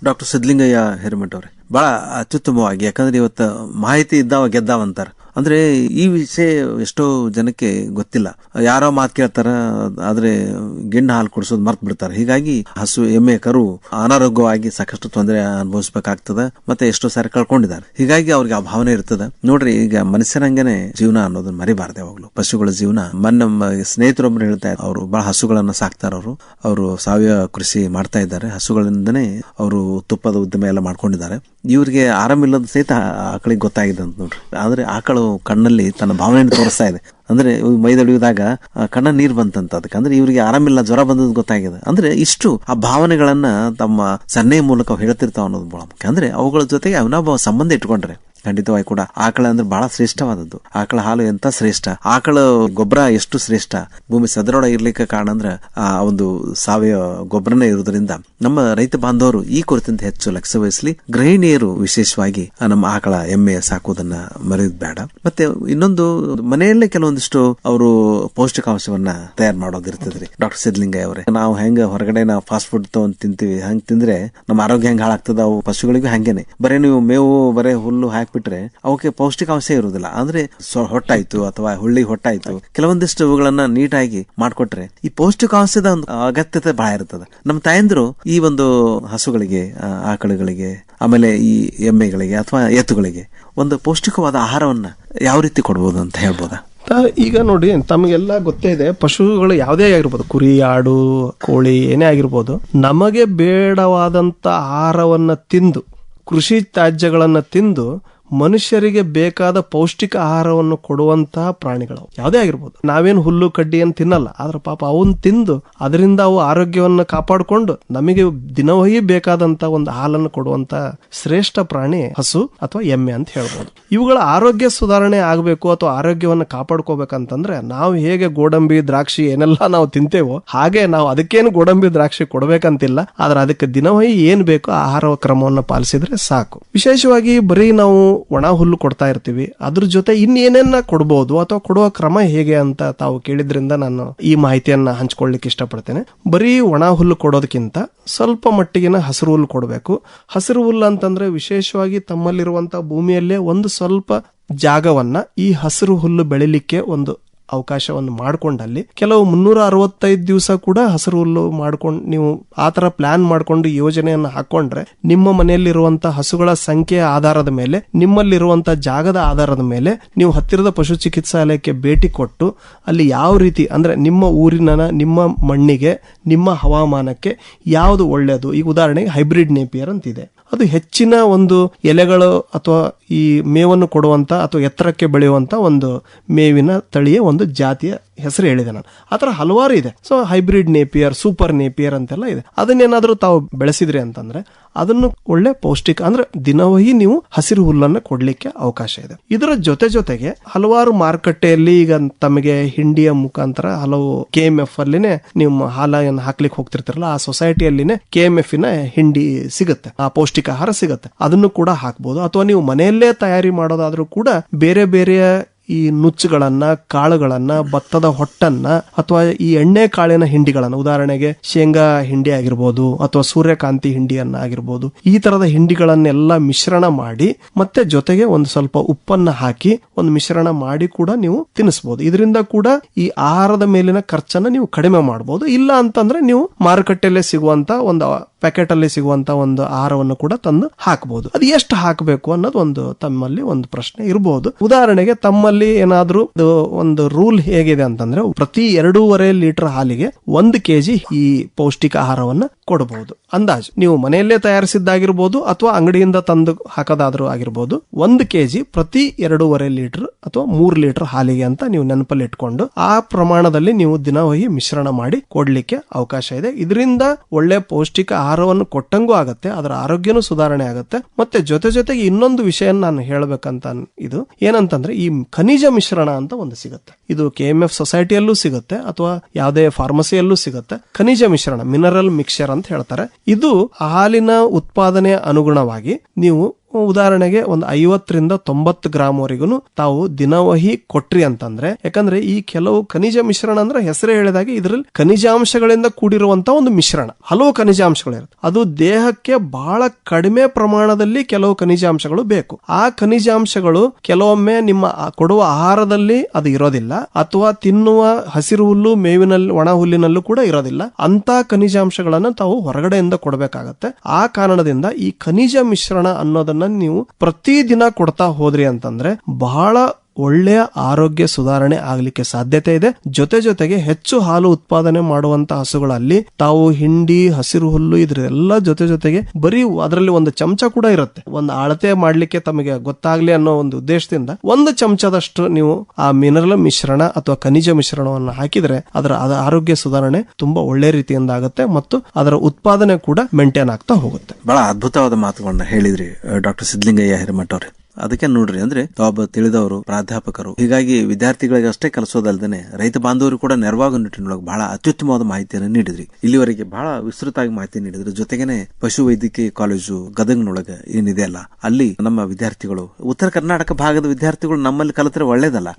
ಡಾಕ್ಟರ್ ಸಿದ್ಲಿಂಗಯ್ಯ ಹಿರಮಠ ಅವರೇ, ಬಹಳ ಅತ್ಯುತ್ತಮವಾಗಿ, ಯಾಕಂದ್ರೆ ಇವತ್ತು ಮಾಹಿತಿ ಇದ್ದಾವ ಗೆದ್ದಾವ ಅಂತಾರ. ಅಂದ್ರೆ ಈ ವಿಷಯ ಎಷ್ಟೋ ಜನಕ್ಕೆ ಗೊತ್ತಿಲ್ಲ. ಯಾರೋ ಮಾತು ಕೇಳ್ತಾರ, ಆದ್ರೆ ಗಿಣ್ಣ ಹಾಲು ಕುಡಿಸೋದು ಮರ್ತ್ ಬಿಡ್ತಾರೆ. ಹೀಗಾಗಿ ಹಸು, ಎಮ್ಮೆ, ಕರು ಅನಾರೋಗ್ಯವಾಗಿ ಸಾಕಷ್ಟು ತೊಂದರೆ ಅನುಭವಿಸಬೇಕಾಗ್ತದ. ಮತ್ತೆ ಎಷ್ಟೋ ಸಾರಿ ಕಳ್ಕೊಂಡಿದ್ದಾರೆ. ಹೀಗಾಗಿ ಅವ್ರಿಗೆ ಆ ಭಾವನೆ ಇರ್ತದ. ನೋಡ್ರಿ, ಈಗ ಮನುಷ್ಯರಂಗನೆ ಜೀವನ ಅನ್ನೋದನ್ನ ಮರಿಬಾರ್ದು ಯಾವಾಗ್ಲೂ. ಪಶುಗಳ ಜೀವನ. ಮೊನ್ನೆ ನಮ್ಮ ಸ್ನೇಹಿತರೊಬ್ರು ಹೇಳ್ತಾ ಇದ್ದಾರೆ ಅವರು ಬಹಳ ಹಸುಗಳನ್ನ ಸಾಕ್ತಾರ ಅವರು. ಅವರು ಸಾವಯವ ಕೃಷಿ ಮಾಡ್ತಾ ಇದ್ದಾರೆ. ಹಸುಗಳಿಂದನೇ ಅವರು ತುಪ್ಪದ ಉದ್ಯಮ ಎಲ್ಲ ಮಾಡ್ಕೊಂಡಿದ್ದಾರೆ. ಇವ್ರಿಗೆ ಆರಾಮಿಲ್ಲದ ಸಹಿತ ಆಕಳಿಗೆ ಗೊತ್ತಾಗಿದೆ ಅಂತ ನೋಡ್ರಿ. ಆದ್ರೆ ಆಕಳು ಕಣ್ಣಲ್ಲಿ ತನ್ನ ಭಾವನೆಯನ್ನು ತೋರಿಸ್ತಾ ಇದೆ. ಅಂದ್ರೆ ಮೈದೊಡೆಯುವಾಗ ಕಣ್ಣ ನೀರು ಬಂತಂತ ಅದಕ್ಕೆ. ಅಂದ್ರೆ ಇವರಿಗೆ ಆರಾಮಿಲ್ಲ, ಜ್ವರ ಬಂದದ್ದು ಗೊತ್ತಾಗಿದೆ. ಅಂದ್ರೆ ಇಷ್ಟು ಆ ಭಾವನೆಗಳನ್ನ ತಮ್ಮ ಸನ್ನೆಯ ಮೂಲಕ ಹೇಳ್ತಿರ್ತಾವ ಅನ್ನೋದು ಬಹಳ ಮುಖ್ಯ. ಅಂದ್ರೆ ಅವುಗಳ ಜೊತೆಗೆ ಅವಿನಾಭಾವ ಸಂಬಂಧ ಇಟ್ಕೊಂಡ್ರೆ ಖಂಡಿತವಾಗಿ ಕೂಡ. ಆಕಳ ಅಂದ್ರೆ ಬಹಳ ಶ್ರೇಷ್ಠವಾದದ್ದು. ಆಕಳ ಹಾಲು ಎಂತ ಶ್ರೇಷ್ಠ? ಆಕಳ ಗೊಬ್ಬರ ಎಷ್ಟು ಶ್ರೇಷ್ಠ? ಭೂಮಿ ಸದೃಢ ಇರ್ಲಿಕ್ಕೆ ಕಾರಣ ಅಂದ್ರೆ, ಆ, ಒಂದು ಸಾವಯವ ಗೊಬ್ಬರನೇ ಇರುವುದರಿಂದ ನಮ್ಮ ರೈತ ಬಾಂಧವರು ಈ ಕುರಿತಂತೆ ಹೆಚ್ಚು ಲಕ್ಷ್ಯ ವಹಿಸಲಿ. ಗೃಹಿಣಿಯರು ವಿಶೇಷವಾಗಿ ನಮ್ಮ ಆಕಳ ಎಮ್ಮೆ ಸಾಕುವುದನ್ನ ಮರೆಯೋದು ಬೇಡ. ಮತ್ತೆ ಇನ್ನೊಂದು, ಮನೆಯಲ್ಲೇ ಕೆಲವೊಂದಿಷ್ಟು ಅವರು ಪೌಷ್ಟಿಕಾಂಶವನ್ನ ತಯಾರು ಮಾಡೋದಿರ್ತದ್ರಿ. ಡಾಕ್ಟರ್ ಸಿದ್ಲಿಂಗಯ್ಯ ಅವರೇ. ನಾವು ಹೆಂಗ ಹೊರಗಡೆ ನಾವು ಫಾಸ್ಟ್ ಫುಡ್ ತಗೊಂಡ್ ತಿಂತೀವಿ, ಹಂಗ್ ತಿಂದ್ರೆ ನಮ್ಮ ಆರೋಗ್ಯ ಹೆಂಗ್ ಹಾಳಾಗ್ತದ? ಅವು ಪಶುಗಳಿಗೂ ಹಂಗೇನೆ. ಬರೇ ನೀವು ಮೇವು, ಬರೇ ಹುಲ್ಲು ಹಾಕ್ಬಿಟ್ರೆ ಅವಕ್ಕೆ ಪೌಷ್ಟಿಕಾಂಶ ಇರುವುದಿಲ್ಲ. ಅಂದ್ರೆ ಹೊಟ್ಟಾಯ್ತು ಅಥವಾ ಹುಳ್ಳಿ ಹೊಟ್ಟಾಯ್ತು. ಕೆಲವೊಂದಿಷ್ಟು ಅವುಗಳನ್ನ ನೀಟಾಗಿ ಮಾಡ್ಕೊಟ್ರೆ ಈ ಪೌಷ್ಟಿಕಾಂಶದ ಒಂದು ಅಗತ್ಯತೆ ಬಹಳ ಇರ್ತದೆ. ನಮ್ಮ ತಾಯಂದ್ರು ಈ ಒಂದು ಹಸುಗಳಿಗೆ ಆಕಳುಗಳಿಗೆ, ಆಮೇಲೆ ಈ ಎಮ್ಮೆಗಳಿಗೆ ಅಥವಾ ಎತ್ತುಗಳಿಗೆ ಒಂದು ಪೌಷ್ಟಿಕವಾದ ಆಹಾರವನ್ನ ಯಾವ ರೀತಿ ಕೊಡ್ಬೋದು ಅಂತ ಹೇಳ್ಬೋದಾ? ಈಗ ನೋಡಿ, ತಮಗೆಲ್ಲ ಗೊತ್ತೇ ಇದೆ, ಪಶುಗಳು ಯಾವುದೇ ಆಗಿರ್ಬೋದು, ಕುರಿ, ಆಡು, ಕೋಳಿ, ಏನೇ ಆಗಿರ್ಬೋದು, ನಮಗೆ ಬೇಡವಾದಂತ ಆಹಾರವನ್ನ ತಿಂದು, ಕೃಷಿ ತ್ಯಾಜ್ಯಗಳನ್ನ ತಿಂದು ಮನುಷ್ಯರಿಗೆ ಬೇಕಾದ ಪೌಷ್ಟಿಕ ಆಹಾರವನ್ನು ಕೊಡುವಂತಹ ಪ್ರಾಣಿಗಳು. ಯಾವುದೇ ಆಗಿರ್ಬೋದು. ನಾವೇನು ಹುಲ್ಲು ಕಡ್ಡಿಯನ್ನು ತಿನ್ನಲ್ಲ. ಆದ್ರೆ ಪಾಪ ಅವನ್ ತಿಂದು ಅದರಿಂದ ಅವು ಆರೋಗ್ಯವನ್ನು ಕಾಪಾಡಿಕೊಂಡು ನಮಗೆ ದಿನವಹಿ ಬೇಕಾದಂತ ಒಂದು ಹಾಲನ್ನು ಕೊಡುವಂತ ಶ್ರೇಷ್ಠ ಪ್ರಾಣಿ ಹಸು ಅಥವಾ ಎಮ್ಮೆ ಅಂತ ಹೇಳ್ಬೋದು. ಇವುಗಳ ಆರೋಗ್ಯ ಸುಧಾರಣೆ ಆಗಬೇಕು ಅಥವಾ ಆರೋಗ್ಯವನ್ನು ಕಾಪಾಡ್ಕೋಬೇಕಂತಂದ್ರೆ ನಾವು ಹೇಗೆ ಗೋಡಂಬಿ, ದ್ರಾಕ್ಷಿ ಏನೆಲ್ಲ ನಾವು ತಿಂತೇವೋ ಹಾಗೆ ನಾವು ಅದಕ್ಕೇನು ಗೋಡಂಬಿ, ದ್ರಾಕ್ಷಿ ಕೊಡಬೇಕಂತಿಲ್ಲ. ಆದ್ರೆ ಅದಕ್ಕೆ ದಿನವಹಿ ಏನ್ ಬೇಕೋ ಆಹಾರ ಕ್ರಮವನ್ನು ಪಾಲಿಸಿದ್ರೆ ಸಾಕು. ವಿಶೇಷವಾಗಿ ಬರೀ ನಾವು ಒಣ ಹುಲ್ಲು ಕೊಡ್ತಾ ಇರ್ತೀವಿ. ಅದ್ರ ಜೊತೆ ಇನ್ನೇನೇನ ಕೊಡಬಹುದು ಅಥವಾ ಕೊಡುವ ಕ್ರಮ ಹೇಗೆ ಅಂತ ತಾವು ಕೇಳಿದ್ರಿಂದ ನಾನು ಈ ಮಾಹಿತಿಯನ್ನ ಹಂಚ್ಕೊಳ್ಳಿಕ್ಕೆ ಇಷ್ಟಪಡ್ತೇನೆ. ಬರೀ ಒಣ ಹುಲ್ಲು ಕೊಡೋದಕ್ಕಿಂತ ಸ್ವಲ್ಪ ಮಟ್ಟಿಗಿನ ಹಸಿರು ಹುಲ್ಲು ಕೊಡಬೇಕು. ಹಸಿರು ಹುಲ್ಲು ಅಂತಂದ್ರೆ ವಿಶೇಷವಾಗಿ ತಮ್ಮಲ್ಲಿರುವಂತಹ ಭೂಮಿಯಲ್ಲೇ ಒಂದು ಸ್ವಲ್ಪ ಜಾಗವನ್ನ ಈ ಹಸಿರು ಹುಲ್ಲು ಬೆಳಿಲಿಕ್ಕೆ ಒಂದು ಅವಕಾಶವನ್ನು ಮಾಡಿಕೊಂಡಲ್ಲಿ ಕೆಲವು ಮುನ್ನೂರ ಅರವತ್ತೈದು ದಿವಸ ಕೂಡ ಹಸಿರು ಹುಲ್ಲು ಮಾಡ್ಕೊಂಡು ನೀವು ಆ ಥರ ಪ್ಲಾನ್ ಮಾಡ್ಕೊಂಡು ಯೋಜನೆಯನ್ನು ಹಾಕೊಂಡ್ರೆ ನಿಮ್ಮ ಮನೆಯಲ್ಲಿರುವಂತ ಹಸುಗಳ ಸಂಖ್ಯೆಯ ಆಧಾರದ ಮೇಲೆ ನಿಮ್ಮಲ್ಲಿರುವಂಥ ಜಾಗದ ಆಧಾರದ ಮೇಲೆ ನೀವು ಹತ್ತಿರದ ಪಶು ಚಿಕಿತ್ಸಾಲಯಕ್ಕೆ ಭೇಟಿ ಕೊಟ್ಟು ಅಲ್ಲಿ ಯಾವ ರೀತಿ ಅಂದ್ರೆ ನಿಮ್ಮ ಊರಿನ ನಿಮ್ಮ ಮಣ್ಣಿಗೆ, ನಿಮ್ಮ ಹವಾಮಾನಕ್ಕೆ ಯಾವುದು ಒಳ್ಳೆಯದು ಈಗ ಉದಾಹರಣೆಗೆ ಹೈಬ್ರಿಡ್ ನೇಪಿಯರ್ ಅಂತಿದೆ. ಅದು ಹೆಚ್ಚಿನ ಒಂದು ಎಲೆಗಳು ಅಥವಾ ಈ ಮೇವನ್ನು ಕೊಡುವಂತ ಅಥವಾ ಎತ್ತರಕ್ಕೆ ಬೆಳೆಯುವಂತ ಒಂದು ಮೇವಿನ ತಳಿಯ ಒಂದು ಜಾತಿಯ ಹೆಸರು ಹೇಳಿದೆ ನಾನು. ಆ ಥರ ಹಲವಾರು ಇದೆ. So hybrid napier super napier ಅಂತೆಲ್ಲ ಇದೆ. ಅದನ್ನೇನಾದರೂ ತಾವು ಬೆಳೆಸಿದ್ರಿ ಅಂತಂದ್ರೆ ಅದನ್ನು ಒಳ್ಳೆ ಪೌಷ್ಟಿಕ ಅಂದ್ರೆ ದಿನವಹಿ ನೀವು ಹಸಿರು ಹುಲ್ಲನ್ನು ಕೊಡ್ಲಿಕ್ಕೆ ಅವಕಾಶ ಇದೆ. ಇದರ ಜೊತೆ ಜೊತೆಗೆ ಹಲವಾರು ಮಾರುಕಟ್ಟೆಯಲ್ಲಿ ಈಗ ತಮಗೆ ಹಿಂಡಿಯ ಮುಖಾಂತರ ಹಲವು ಕೆ ಎಂ ಎಫ್ ಅಲ್ಲಿನೇ ನಿಮ್ಮ ಹಾಲನ್ನು ಹಾಕ್ಲಿಕ್ಕೆ ಹೋಗ್ತಿರ್ತಾರಲ್ಲ, ಆ ಸೊಸೈಟಿಯಲ್ಲಿನೇ ಕೆ ಎಂ ಎಫ್ನ ಹಿಂಡಿ ಸಿಗುತ್ತೆ, ಆ ಪೌಷ್ಟಿಕ ಆಹಾರ ಸಿಗುತ್ತೆ. ಅದನ್ನು ಕೂಡ ಹಾಕ್ಬೋದು. ಅಥವಾ ನೀವು ಮನೆಯಲ್ಲೇ ತಯಾರಿ ಮಾಡೋದಾದ್ರೂ ಕೂಡ ಬೇರೆ ಬೇರೆ ಈ ನುಚ್ಚುಗಳನ್ನ, ಕಾಳುಗಳನ್ನ, ಭತ್ತದ ಹೊಟ್ಟನ್ನ, ಅಥವಾ ಈ ಎಣ್ಣೆ ಕಾಳಿನ ಹಿಂಡಿಗಳನ್ನ, ಉದಾಹರಣೆಗೆ ಶೇಂಗಾ ಹಿಂಡಿ ಆಗಿರ್ಬೋದು, ಅಥವಾ ಸೂರ್ಯಕಾಂತಿ ಹಿಂಡಿಯನ್ನ ಆಗಿರ್ಬೋದು, ಈ ತರದ ಹಿಂಡಿಗಳನ್ನೆಲ್ಲ ಮಿಶ್ರಣ ಮಾಡಿ, ಮತ್ತೆ ಜೊತೆಗೆ ಒಂದು ಸ್ವಲ್ಪ ಉಪ್ಪನ್ನ ಹಾಕಿ ಒಂದು ಮಿಶ್ರಣ ಮಾಡಿ ಕೂಡ ನೀವು ತಿನ್ನಿಸಬಹುದು ಇದರಿಂದ ಕೂಡ ಈ ಆಹಾರದ ಮೇಲಿನ ಖರ್ಚನ್ನ ನೀವು ಕಡಿಮೆ ಮಾಡಬಹುದು ಇಲ್ಲ ಅಂತಂದ್ರೆ ನೀವು ಮಾರುಕಟ್ಟೆಯಲ್ಲೇ ಸಿಗುವಂತ ಒಂದು ಪ್ಯಾಕೆಟ್ ಅಲ್ಲಿ ಸಿಗುವಂತ ಒಂದು ಆಹಾರವನ್ನು ಕೂಡ ತಂದು ಹಾಕಬಹುದು ಅದು ಎಷ್ಟು ಹಾಕಬೇಕು ಅನ್ನೋದು ಒಂದು ತಮ್ಮಲ್ಲಿ ಒಂದು ಪ್ರಶ್ನೆ ಇರಬಹುದು ಉದಾಹರಣೆಗೆ ತಮ್ಮಲ್ಲಿ ಏನಾದ್ರೂ ಒಂದು ರೂಲ್ ಹೇಗಿದೆ ಅಂತಂದ್ರೆ ಪ್ರತಿ ಎರಡೂವರೆ ಲೀಟರ್ ಹಾಲಿಗೆ ಒಂದು ಕೆಜಿ ಈ ಪೌಷ್ಟಿಕ ಆಹಾರವನ್ನ ಕೊಡಬಹುದು ಅಂದಾಜು, ನೀವು ಮನೆಯಲ್ಲೇ ತಯಾರಿಸಿದ್ದಾಗಿರ್ಬೋದು ಅಥವಾ ಅಂಗಡಿಯಿಂದ ತಂದು ಹಾಕೋದಾದ್ರೂ ಆಗಿರ್ಬೋದು, ಒಂದು ಕೆಜಿ ಪ್ರತಿ ಎರಡೂವರೆ ಲೀಟರ್ ಅಥವಾ ಮೂರು ಲೀಟರ್ ಹಾಲಿಗೆ ಅಂತ ನೀವು ನೆನಪಲ್ಲಿ ಇಟ್ಕೊಂಡು ಆ ಪ್ರಮಾಣದಲ್ಲಿ ನೀವು ದಿನವಹಿ ಮಿಶ್ರಣ ಮಾಡಿ ಕೊಡ್ಲಿಕ್ಕೆ ಅವಕಾಶ ಇದೆ. ಇದರಿಂದ ಒಳ್ಳೆ ಪೌಷ್ಟಿಕ ಆಹಾರವನ್ನು ಕೊಟ್ಟಂಗೂ ಆಗತ್ತೆ, ಅದರ ಆರೋಗ್ಯನೂ ಸುಧಾರಣೆ ಆಗುತ್ತೆ. ಮತ್ತೆ ಜೊತೆ ಜೊತೆಗೆ ಇನ್ನೊಂದು ವಿಷಯ ನಾನು ಹೇಳಬೇಕಂತ ಇದು, ಏನಂತಂದ್ರೆ ಈ ಖನಿಜ ಮಿಶ್ರಣ ಅಂತ ಒಂದು ಸಿಗುತ್ತೆ. ಇದು ಕೆ ಎಂ ಎಫ್ ಸೊಸೈಟಿಯಲ್ಲೂ ಸಿಗುತ್ತೆ, ಅಥವಾ ಯಾವುದೇ ಫಾರ್ಮಸಿಯಲ್ಲೂ ಸಿಗುತ್ತೆ. ಖನಿಜ ಮಿಶ್ರಣ ಮಿನರಲ್ ಮಿಕ್ಸ್ಚರ್ ಅಂತ ಹೇಳ್ತಾರೆ. ಇದು ಹಾಲಿನ ಉತ್ಪಾದನೆ ಅನುಗುಣವಾಗಿ ನೀವು ಉದಾಹರಣೆಗೆ ಒಂದು ಐವತ್ತರಿಂದ ತೊಂಬತ್ತು ಗ್ರಾಮ್ವರೆಗೂ ತಾವು ದಿನವಹಿ ಕೊಟ್ರಿ ಅಂತಂದ್ರೆ, ಯಾಕಂದ್ರೆ ಈ ಕೆಲವು ಖನಿಜ ಮಿಶ್ರಣ ಅಂದ್ರೆ ಹೆಸರೇ ಹೇಳಿದಾಗೆ ಇದರಲ್ಲಿ ಖನಿಜಾಂಶಗಳಿಂದ ಕೂಡಿರುವಂತ ಒಂದು ಮಿಶ್ರಣ. ಹಲವು ಖನಿಜಾಂಶಗಳಿರುತ್ತೆ. ಅದು ದೇಹಕ್ಕೆ ಬಹಳ ಕಡಿಮೆ ಪ್ರಮಾಣದಲ್ಲಿ ಕೆಲವು ಖನಿಜಾಂಶಗಳು ಬೇಕು. ಆ ಖನಿಜಾಂಶಗಳು ಕೆಲವೊಮ್ಮೆ ನಿಮ್ಮ ಕೊಡುವ ಆಹಾರದಲ್ಲಿ ಅದು ಇರೋದಿಲ್ಲ, ಅಥವಾ ತಿನ್ನುವ ಹಸಿರು ಹುಲ್ಲು ಮೇವಿನಲ್ಲಿ, ಒಣ ಹುಲ್ಲಿನಲ್ಲೂ ಕೂಡ ಇರೋದಿಲ್ಲ. ಅಂತ ಖನಿಜಾಂಶಗಳನ್ನು ತಾವು ಹೊರಗಡೆಯಿಂದ ಕೊಡಬೇಕಾಗತ್ತೆ. ಆ ಕಾರಣದಿಂದ ಈ ಖನಿಜ ಮಿಶ್ರಣ ಅನ್ನೋದನ್ನ ನೀವು ಪ್ರತಿದಿನ ಕೊಡ್ತಾ ಹೋದ್ರಿ ಅಂತಂದ್ರೆ ಬಹಳ ಒಳ್ಳೆಯ ಆರೋಗ್ಯ ಸುಧಾರಣೆ ಆಗಲಿಕ್ಕೆ ಸಾಧ್ಯತೆ ಇದೆ. ಜೊತೆ ಜೊತೆಗೆ ಹೆಚ್ಚು ಹಾಲು ಉತ್ಪಾದನೆ ಮಾಡುವಂತ ಹಸುಗಳಲ್ಲಿ ತಾವು ಹಿಂಡಿ, ಹಸಿರು ಹುಲ್ಲು ಇದ್ರೆಲ್ಲ ಜೊತೆ ಜೊತೆಗೆ ಬರೀ ಅದರಲ್ಲಿ ಒಂದು ಚಮಚ ಕೂಡ ಇರುತ್ತೆ. ಒಂದು ಅಳತೆ ಮಾಡ್ಲಿಕ್ಕೆ ತಮಗೆ ಗೊತ್ತಾಗ್ಲಿ ಅನ್ನೋ ಒಂದು ಉದ್ದೇಶದಿಂದ ಒಂದು ಚಮಚದಷ್ಟು ನೀವು ಆ ಮಿನರಲ್ ಮಿಶ್ರಣ ಅಥವಾ ಖನಿಜ ಮಿಶ್ರಣವನ್ನು ಹಾಕಿದ್ರೆ ಅದರ ಆರೋಗ್ಯ ಸುಧಾರಣೆ ತುಂಬಾ ಒಳ್ಳೆ ರೀತಿಯಿಂದ ಆಗುತ್ತೆ ಮತ್ತು ಅದರ ಉತ್ಪಾದನೆ ಕೂಡ ಮೇಂಟೈನ್ ಆಗ್ತಾ ಹೋಗುತ್ತೆ. ಬಹಳ ಅದ್ಭುತವಾದ ಮಾತುಗಳನ್ನ ಹೇಳಿದ್ರಿ, ಡಾಕ್ಟರ್ ಸಿದ್ಲಿಂಗಯ್ಯ ಹಿರಮಠ ಅವ್ರೆ. ಅದಕ್ಕೆ ನೋಡ್ರಿ ಅಂದ್ರೆ ತಾವೊಬ್ಬ ತಿಳಿದವರು, ಪ್ರಾಧ್ಯಾಪಕರು. ಹೀಗಾಗಿ ವಿದ್ಯಾರ್ಥಿಗಳಿಗೆ ಅಷ್ಟೇ ಕಲಿಸೋದಲ್ಲದೆ ರೈತ ಬಾಂಧವರು ಕೂಡ ನೆರವಾಗ ನಿಟ್ಟಿನೊಳಗೆ ಬಹಳ ಅತ್ಯುತ್ತಮವಾದ ಮಾಹಿತಿಯನ್ನು ನೀಡಿದ್ರಿ. ಇಲ್ಲಿವರೆಗೆ ಬಹಳ ವಿಸ್ತೃತವಾಗಿ ಮಾಹಿತಿ ನೀಡಿದ್ರು. ಜೊತೆಗೇನೆ ಪಶು ವೈದ್ಯಕೀಯ ಕಾಲೇಜು ಗದಗ್ನೊಳಗೆ ಏನಿದೆ ಅಲ್ಲ, ಅಲ್ಲಿ ನಮ್ಮ ವಿದ್ಯಾರ್ಥಿಗಳು, ಉತ್ತರ ಕರ್ನಾಟಕ ಭಾಗದ ವಿದ್ಯಾರ್ಥಿಗಳು ನಮ್ಮಲ್ಲಿ ಕಲಿತ್ರೆ ಒಳ್ಳೇದಲ್ಲ.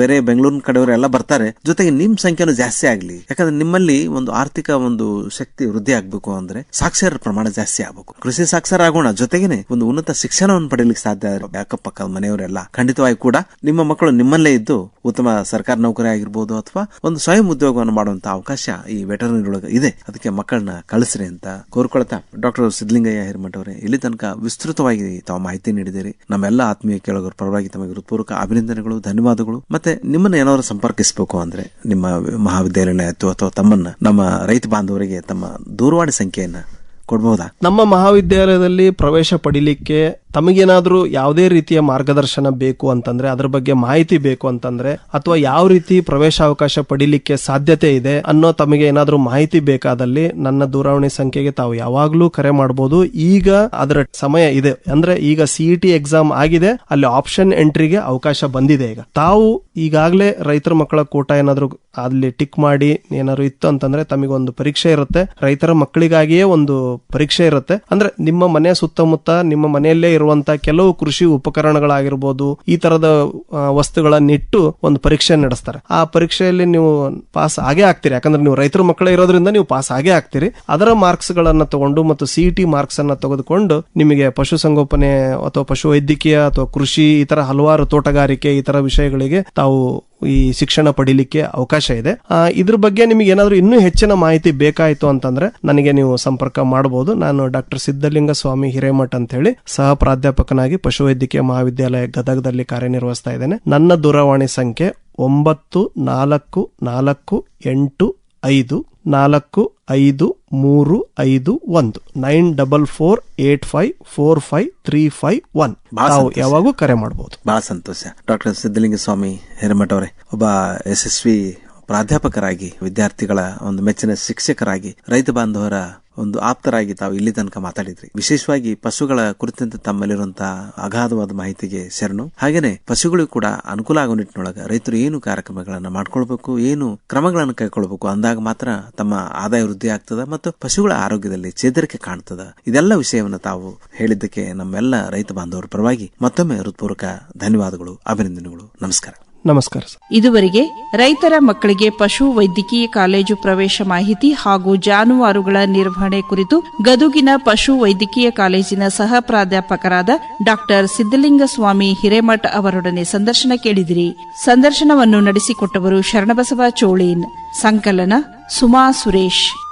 ಬೇರೆ ಬೆಂಗಳೂರಿನ ಕಡೆಯವರೆಲ್ಲ ಬರ್ತಾರೆ. ಜೊತೆಗೆ ನಿಮ್ ಸಂಖ್ಯೆನೂ ಜಾಸ್ತಿ ಆಗ್ಲಿ. ಯಾಕಂದ್ರೆ ನಿಮ್ಮಲ್ಲಿ ಒಂದು ಆರ್ಥಿಕ ಒಂದು ಶಕ್ತಿ ವೃದ್ಧಿ ಆಗ್ಬೇಕು ಅಂದ್ರೆ ಸಾಕ್ಷರ ಪ್ರಮಾಣ ಜಾಸ್ತಿ ಆಗ್ಬೇಕು. ಕೃಷಿ ಸಾಕ್ಷರ ಆಗೋಣ. ಜೊತೆಗೇನೆ ಒಂದು ಉನ್ನತ ಶಿಕ್ಷಣವನ್ನು ಪಡೆಯಲಿಕ್ಕೆ ಸಾಧ್ಯ ಅಕ್ಕಪಕ್ಕದ ಮನೆಯವರೆಲ್ಲ ಖಂಡಿತವಾಗಿ ಕೂಡ ನಿಮ್ಮ ಮಕ್ಕಳು ನಿಮ್ಮಲ್ಲೇ ಇದ್ದು ಉತ್ತಮ ಸರ್ಕಾರಿ ನೌಕರಿ ಆಗಿರ್ಬೋದು ಅಥವಾ ಒಂದು ಸ್ವಯಂ ಉದ್ಯೋಗವನ್ನು ಮಾಡುವಂತ ಅವಕಾಶ ಈ ವೆಟರ್ನರಿ ಒಳಗೆ ಇದೆ. ಅದಕ್ಕೆ ಮಕ್ಕಳನ್ನ ಕಳಿಸ್ರಿ ಅಂತ ಕೋರ್ಕೊಳ್ತಾ ಡಾಕ್ಟರ್ ಸಿದ್ಲಿಂಗಯ್ಯ ಹಿರಮಠ ಅವರೇ, ಇಲ್ಲಿ ತನಕ ವಿಸ್ತೃತವಾಗಿ ತಾವು ಮಾಹಿತಿ ನೀಡಿದಿರಿ ನಮ್ಮೆಲ್ಲ ಆತ್ಮೀಯ ಕೇಳೋರ ಪರವಾಗಿ ತಮಗೆ ಹೃತ್ಪೂರ್ವಕ ಅಭಿನಂದನೆಗಳು, ಧನ್ಯವಾದಗಳು. ಮತ್ತೆ ನಿಮ್ಮನ್ನ ಏನಾದ್ರು ಸಂಪರ್ಕಿಸಬೇಕು ಅಂದ್ರೆ ನಿಮ್ಮ ಮಹಾವಿದ್ಯಾಲಯ ಆಯ್ತು ಅಥವಾ ತಮ್ಮನ್ನ ನಮ್ಮ ರೈತ ಬಾಂಧವರಿಗೆ ತಮ್ಮ ದೂರವಾಣಿ ಸಂಖ್ಯೆಯನ್ನ ಕೊಡಬಹುದಾ ನಮ್ಮ ಮಹಾವಿದ್ಯಾಲಯದಲ್ಲಿ ಪ್ರವೇಶ ಪಡಿಲಿಕ್ಕೆ ತಮಗೇನಾದ್ರೂ ಯಾವುದೇ ರೀತಿಯ ಮಾರ್ಗದರ್ಶನ ಬೇಕು ಅಂತಂದ್ರೆ, ಅದ್ರ ಬಗ್ಗೆ ಮಾಹಿತಿ ಬೇಕು ಅಂತಂದ್ರೆ, ಅಥವಾ ಯಾವ ರೀತಿ ಪ್ರವೇಶಾವಕಾಶ ಪಡಿಲಿಕ್ಕೆ ಸಾಧ್ಯತೆ ಇದೆ ಅನ್ನೋ ತಮಗೆ ಏನಾದ್ರೂ ಮಾಹಿತಿ ಬೇಕಾದಲ್ಲಿ ನನ್ನ ದೂರವಾಣಿ ಸಂಖ್ಯೆಗೆ ತಾವು ಯಾವಾಗ್ಲೂ ಕರೆ ಮಾಡಬಹುದು ಈಗ ಅದರ ಸಮಯ ಇದೆ. ಅಂದ್ರೆ ಈಗ ಸಿಇಟಿ ಎಕ್ಸಾಮ್ ಆಗಿದೆ. ಅಲ್ಲಿ ಆಪ್ಷನ್ ಎಂಟ್ರಿಗೆ ಅವಕಾಶ ಬಂದಿದೆ ಈಗ. ತಾವು ಈಗಾಗಲೇ ರೈತರ ಮಕ್ಕಳ ಕೂಟ ಏನಾದರೂ ಅಲ್ಲಿ ಟಿಕ್ ಮಾಡಿ ಏನಾದ್ರು ಇತ್ತು ಅಂತಂದ್ರೆ ತಮಗೊಂದು ಪರೀಕ್ಷೆ ಇರುತ್ತೆ. ರೈತರ ಮಕ್ಕಳಿಗಾಗಿಯೇ ಒಂದು ಪರೀಕ್ಷೆ ಇರುತ್ತೆ. ಅಂದ್ರೆ ನಿಮ್ಮ ಮನೆ ಸುತ್ತಮುತ್ತ ನಿಮ್ಮ ಮನೆಯಲ್ಲೇ ಇರುವಂತ ಕೆಲವು ಕೃಷಿ ಉಪಕರಣಗಳಾಗಿರ್ಬೋದು, ಈ ತರದ ವಸ್ತುಗಳನ್ನಿಟ್ಟು ಒಂದು ಪರೀಕ್ಷೆ ನಡೆಸ್ತಾರೆ. ಆ ಪರೀಕ್ಷೆಯಲ್ಲಿ ನೀವು ಪಾಸ್ ಆಗೇ ಆಗ್ತೀರಿ. ಯಾಕಂದ್ರೆ ನೀವು ರೈತರ ಮಕ್ಕಳೇ ಇರೋದ್ರಿಂದ ನೀವು ಪಾಸ್ ಆಗೇ ಆಗ್ತೀರಿ. ಅದರ ಮಾರ್ಕ್ಸ್ ಗಳನ್ನ ತಗೊಂಡು ಮತ್ತು ಸಿಇಟಿ ಮಾರ್ಕ್ಸ್ ಅನ್ನ ತೆಗೆದುಕೊಂಡು ನಿಮಗೆ ಪಶುಸಂಗೋಪನೆ ಅಥವಾ ಪಶು ವೈದ್ಯಕೀಯ ಅಥವಾ ಕೃಷಿ, ಈ ತರ ಹಲವಾರು ತೋಟಗಾರಿಕೆ, ಈ ತರ ವಿಷಯಗಳಿಗೆ ತಾವು ಈ ಶಿಕ್ಷಣ ಪಡಿಲಿಕ್ಕೆ ಅವಕಾಶ ಇದೆ. ಇದ್ರ ಬಗ್ಗೆ ನಿಮಗೆ ಏನಾದರೂ ಇನ್ನೂ ಹೆಚ್ಚಿನ ಮಾಹಿತಿ ಬೇಕಾಯಿತು ಅಂತಂದ್ರೆ ನನಗೆ ನೀವು ಸಂಪರ್ಕ ಮಾಡಬಹುದು ನಾನು ಡಾಕ್ಟರ್ ಸಿದ್ದಲಿಂಗ ಸ್ವಾಮಿ ಹಿರೇಮಠ್ ಅಂತ ಹೇಳಿ ಸಹ ಪ್ರಾಧ್ಯಾಪಕನಾಗಿ ಪಶುವೈದ್ಯಕೀಯ ಮಹಾವಿದ್ಯಾಲಯ ಗದಗದಲ್ಲಿ ಕಾರ್ಯನಿರ್ವಹಿಸ್ತಾ ಇದ್ದೇನೆ. ನನ್ನ ದೂರವಾಣಿ ಸಂಖ್ಯೆ ಒಂಬತ್ತು ನಾಲ್ಕು ನಾಲ್ಕು ಎಂಟು ಐದು ನಾಲ್ಕು ಐದು ಮೂರು ಐದು ಒಂದು. Nine double four eight five four five three five one. ನಾವು. ಯಾವಾಗೂ ಕರೆ ಮಾಡಬಹುದು ಬಹಳ ಸಂತೋಷ. ಡಾಕ್ಟರ್ ಸಿದ್ದಲಿಂಗ ಸ್ವಾಮಿ ಹಿರೇಮಠ ಅವರೇ ಒಬ್ಬ ಯಶಸ್ವಿ ಪ್ರಾಧ್ಯಾಪಕರಾಗಿ ವಿದ್ಯಾರ್ಥಿಗಳ ಒಂದು ಮೆಚ್ಚಿನ ಶಿಕ್ಷಕರಾಗಿ ರೈತ ಬಾಂಧವರ ಒಂದು ಆಪ್ತರಾಗಿ ತಾವು ಇಲ್ಲಿ ತನಕ ಮಾತಾಡಿದ್ರಿ. ವಿಶೇಷವಾಗಿ ಪಶುಗಳ ಕುರಿತಂತೆ ತಮ್ಮಲ್ಲಿರುವಂತಹ ಅಗಾಧವಾದ ಮಾಹಿತಿಗೆ ಶರಣು. ಹಾಗೇನೆ ಪಶುಗಳು ಕೂಡ ಅನುಕೂಲ ಆಗೋ ನಿಟ್ಟಿನೊಳಗ ರೈತರು ಏನು ಕಾರ್ಯಕ್ರಮಗಳನ್ನ ಮಾಡ್ಕೊಳ್ಬೇಕು, ಏನು ಕ್ರಮಗಳನ್ನು ಕೈಗೊಳ್ಬೇಕು ಅಂದಾಗ ಮಾತ್ರ ತಮ್ಮ ಆದಾಯ ವೃದ್ಧಿ ಆಗ್ತದ ಮತ್ತು ಪಶುಗಳ ಆರೋಗ್ಯದಲ್ಲಿ ಚೇತರಿಕೆ ಕಾಣ್ತದ. ಇದೆಲ್ಲ ವಿಷಯವನ್ನು ತಾವು ಹೇಳಿದ್ದಕ್ಕೆ ನಮ್ಮೆಲ್ಲ ರೈತ ಬಾಂಧವರ ಪರವಾಗಿ ಮತ್ತೊಮ್ಮೆ ಹೃತ್ಪೂರ್ವಕ ಧನ್ಯವಾದಗಳು, ಅಭಿನಂದನೆಗಳು, ನಮಸ್ಕಾರ. ನಮಸ್ಕಾರ ಇದುವರೆಗೆ ರೈತರ ಮಕ್ಕಳಿಗೆ ಪಶು ವೈದ್ಯಕೀಯ ಕಾಲೇಜು ಪ್ರವೇಶ ಮಾಹಿತಿ ಹಾಗೂ ಜಾನುವಾರುಗಳ ನಿರ್ವಹಣೆ ಕುರಿತು ಗದುಗಿನ ಪಶು ವೈದ್ಯಕೀಯ ಕಾಲೇಜಿನ ಸಹ ಪ್ರಾಧ್ಯಾಪಕರಾದ ಡಾಕ್ಟರ್ ಸಿದ್ದಲಿಂಗ ಸ್ವಾಮಿ ಹಿರೇಮಠ್ ಅವರೊಡನೆ ಸಂದರ್ಶನ ಕೇಳಿದಿರಿ. ಸಂದರ್ಶನವನ್ನು ನಡೆಸಿಕೊಟ್ಟವರು ಶರಣಬಸವ ಚೋಳೀನ್, ಸಂಕಲನ ಸುಮಾ ಸುರೇಶ್.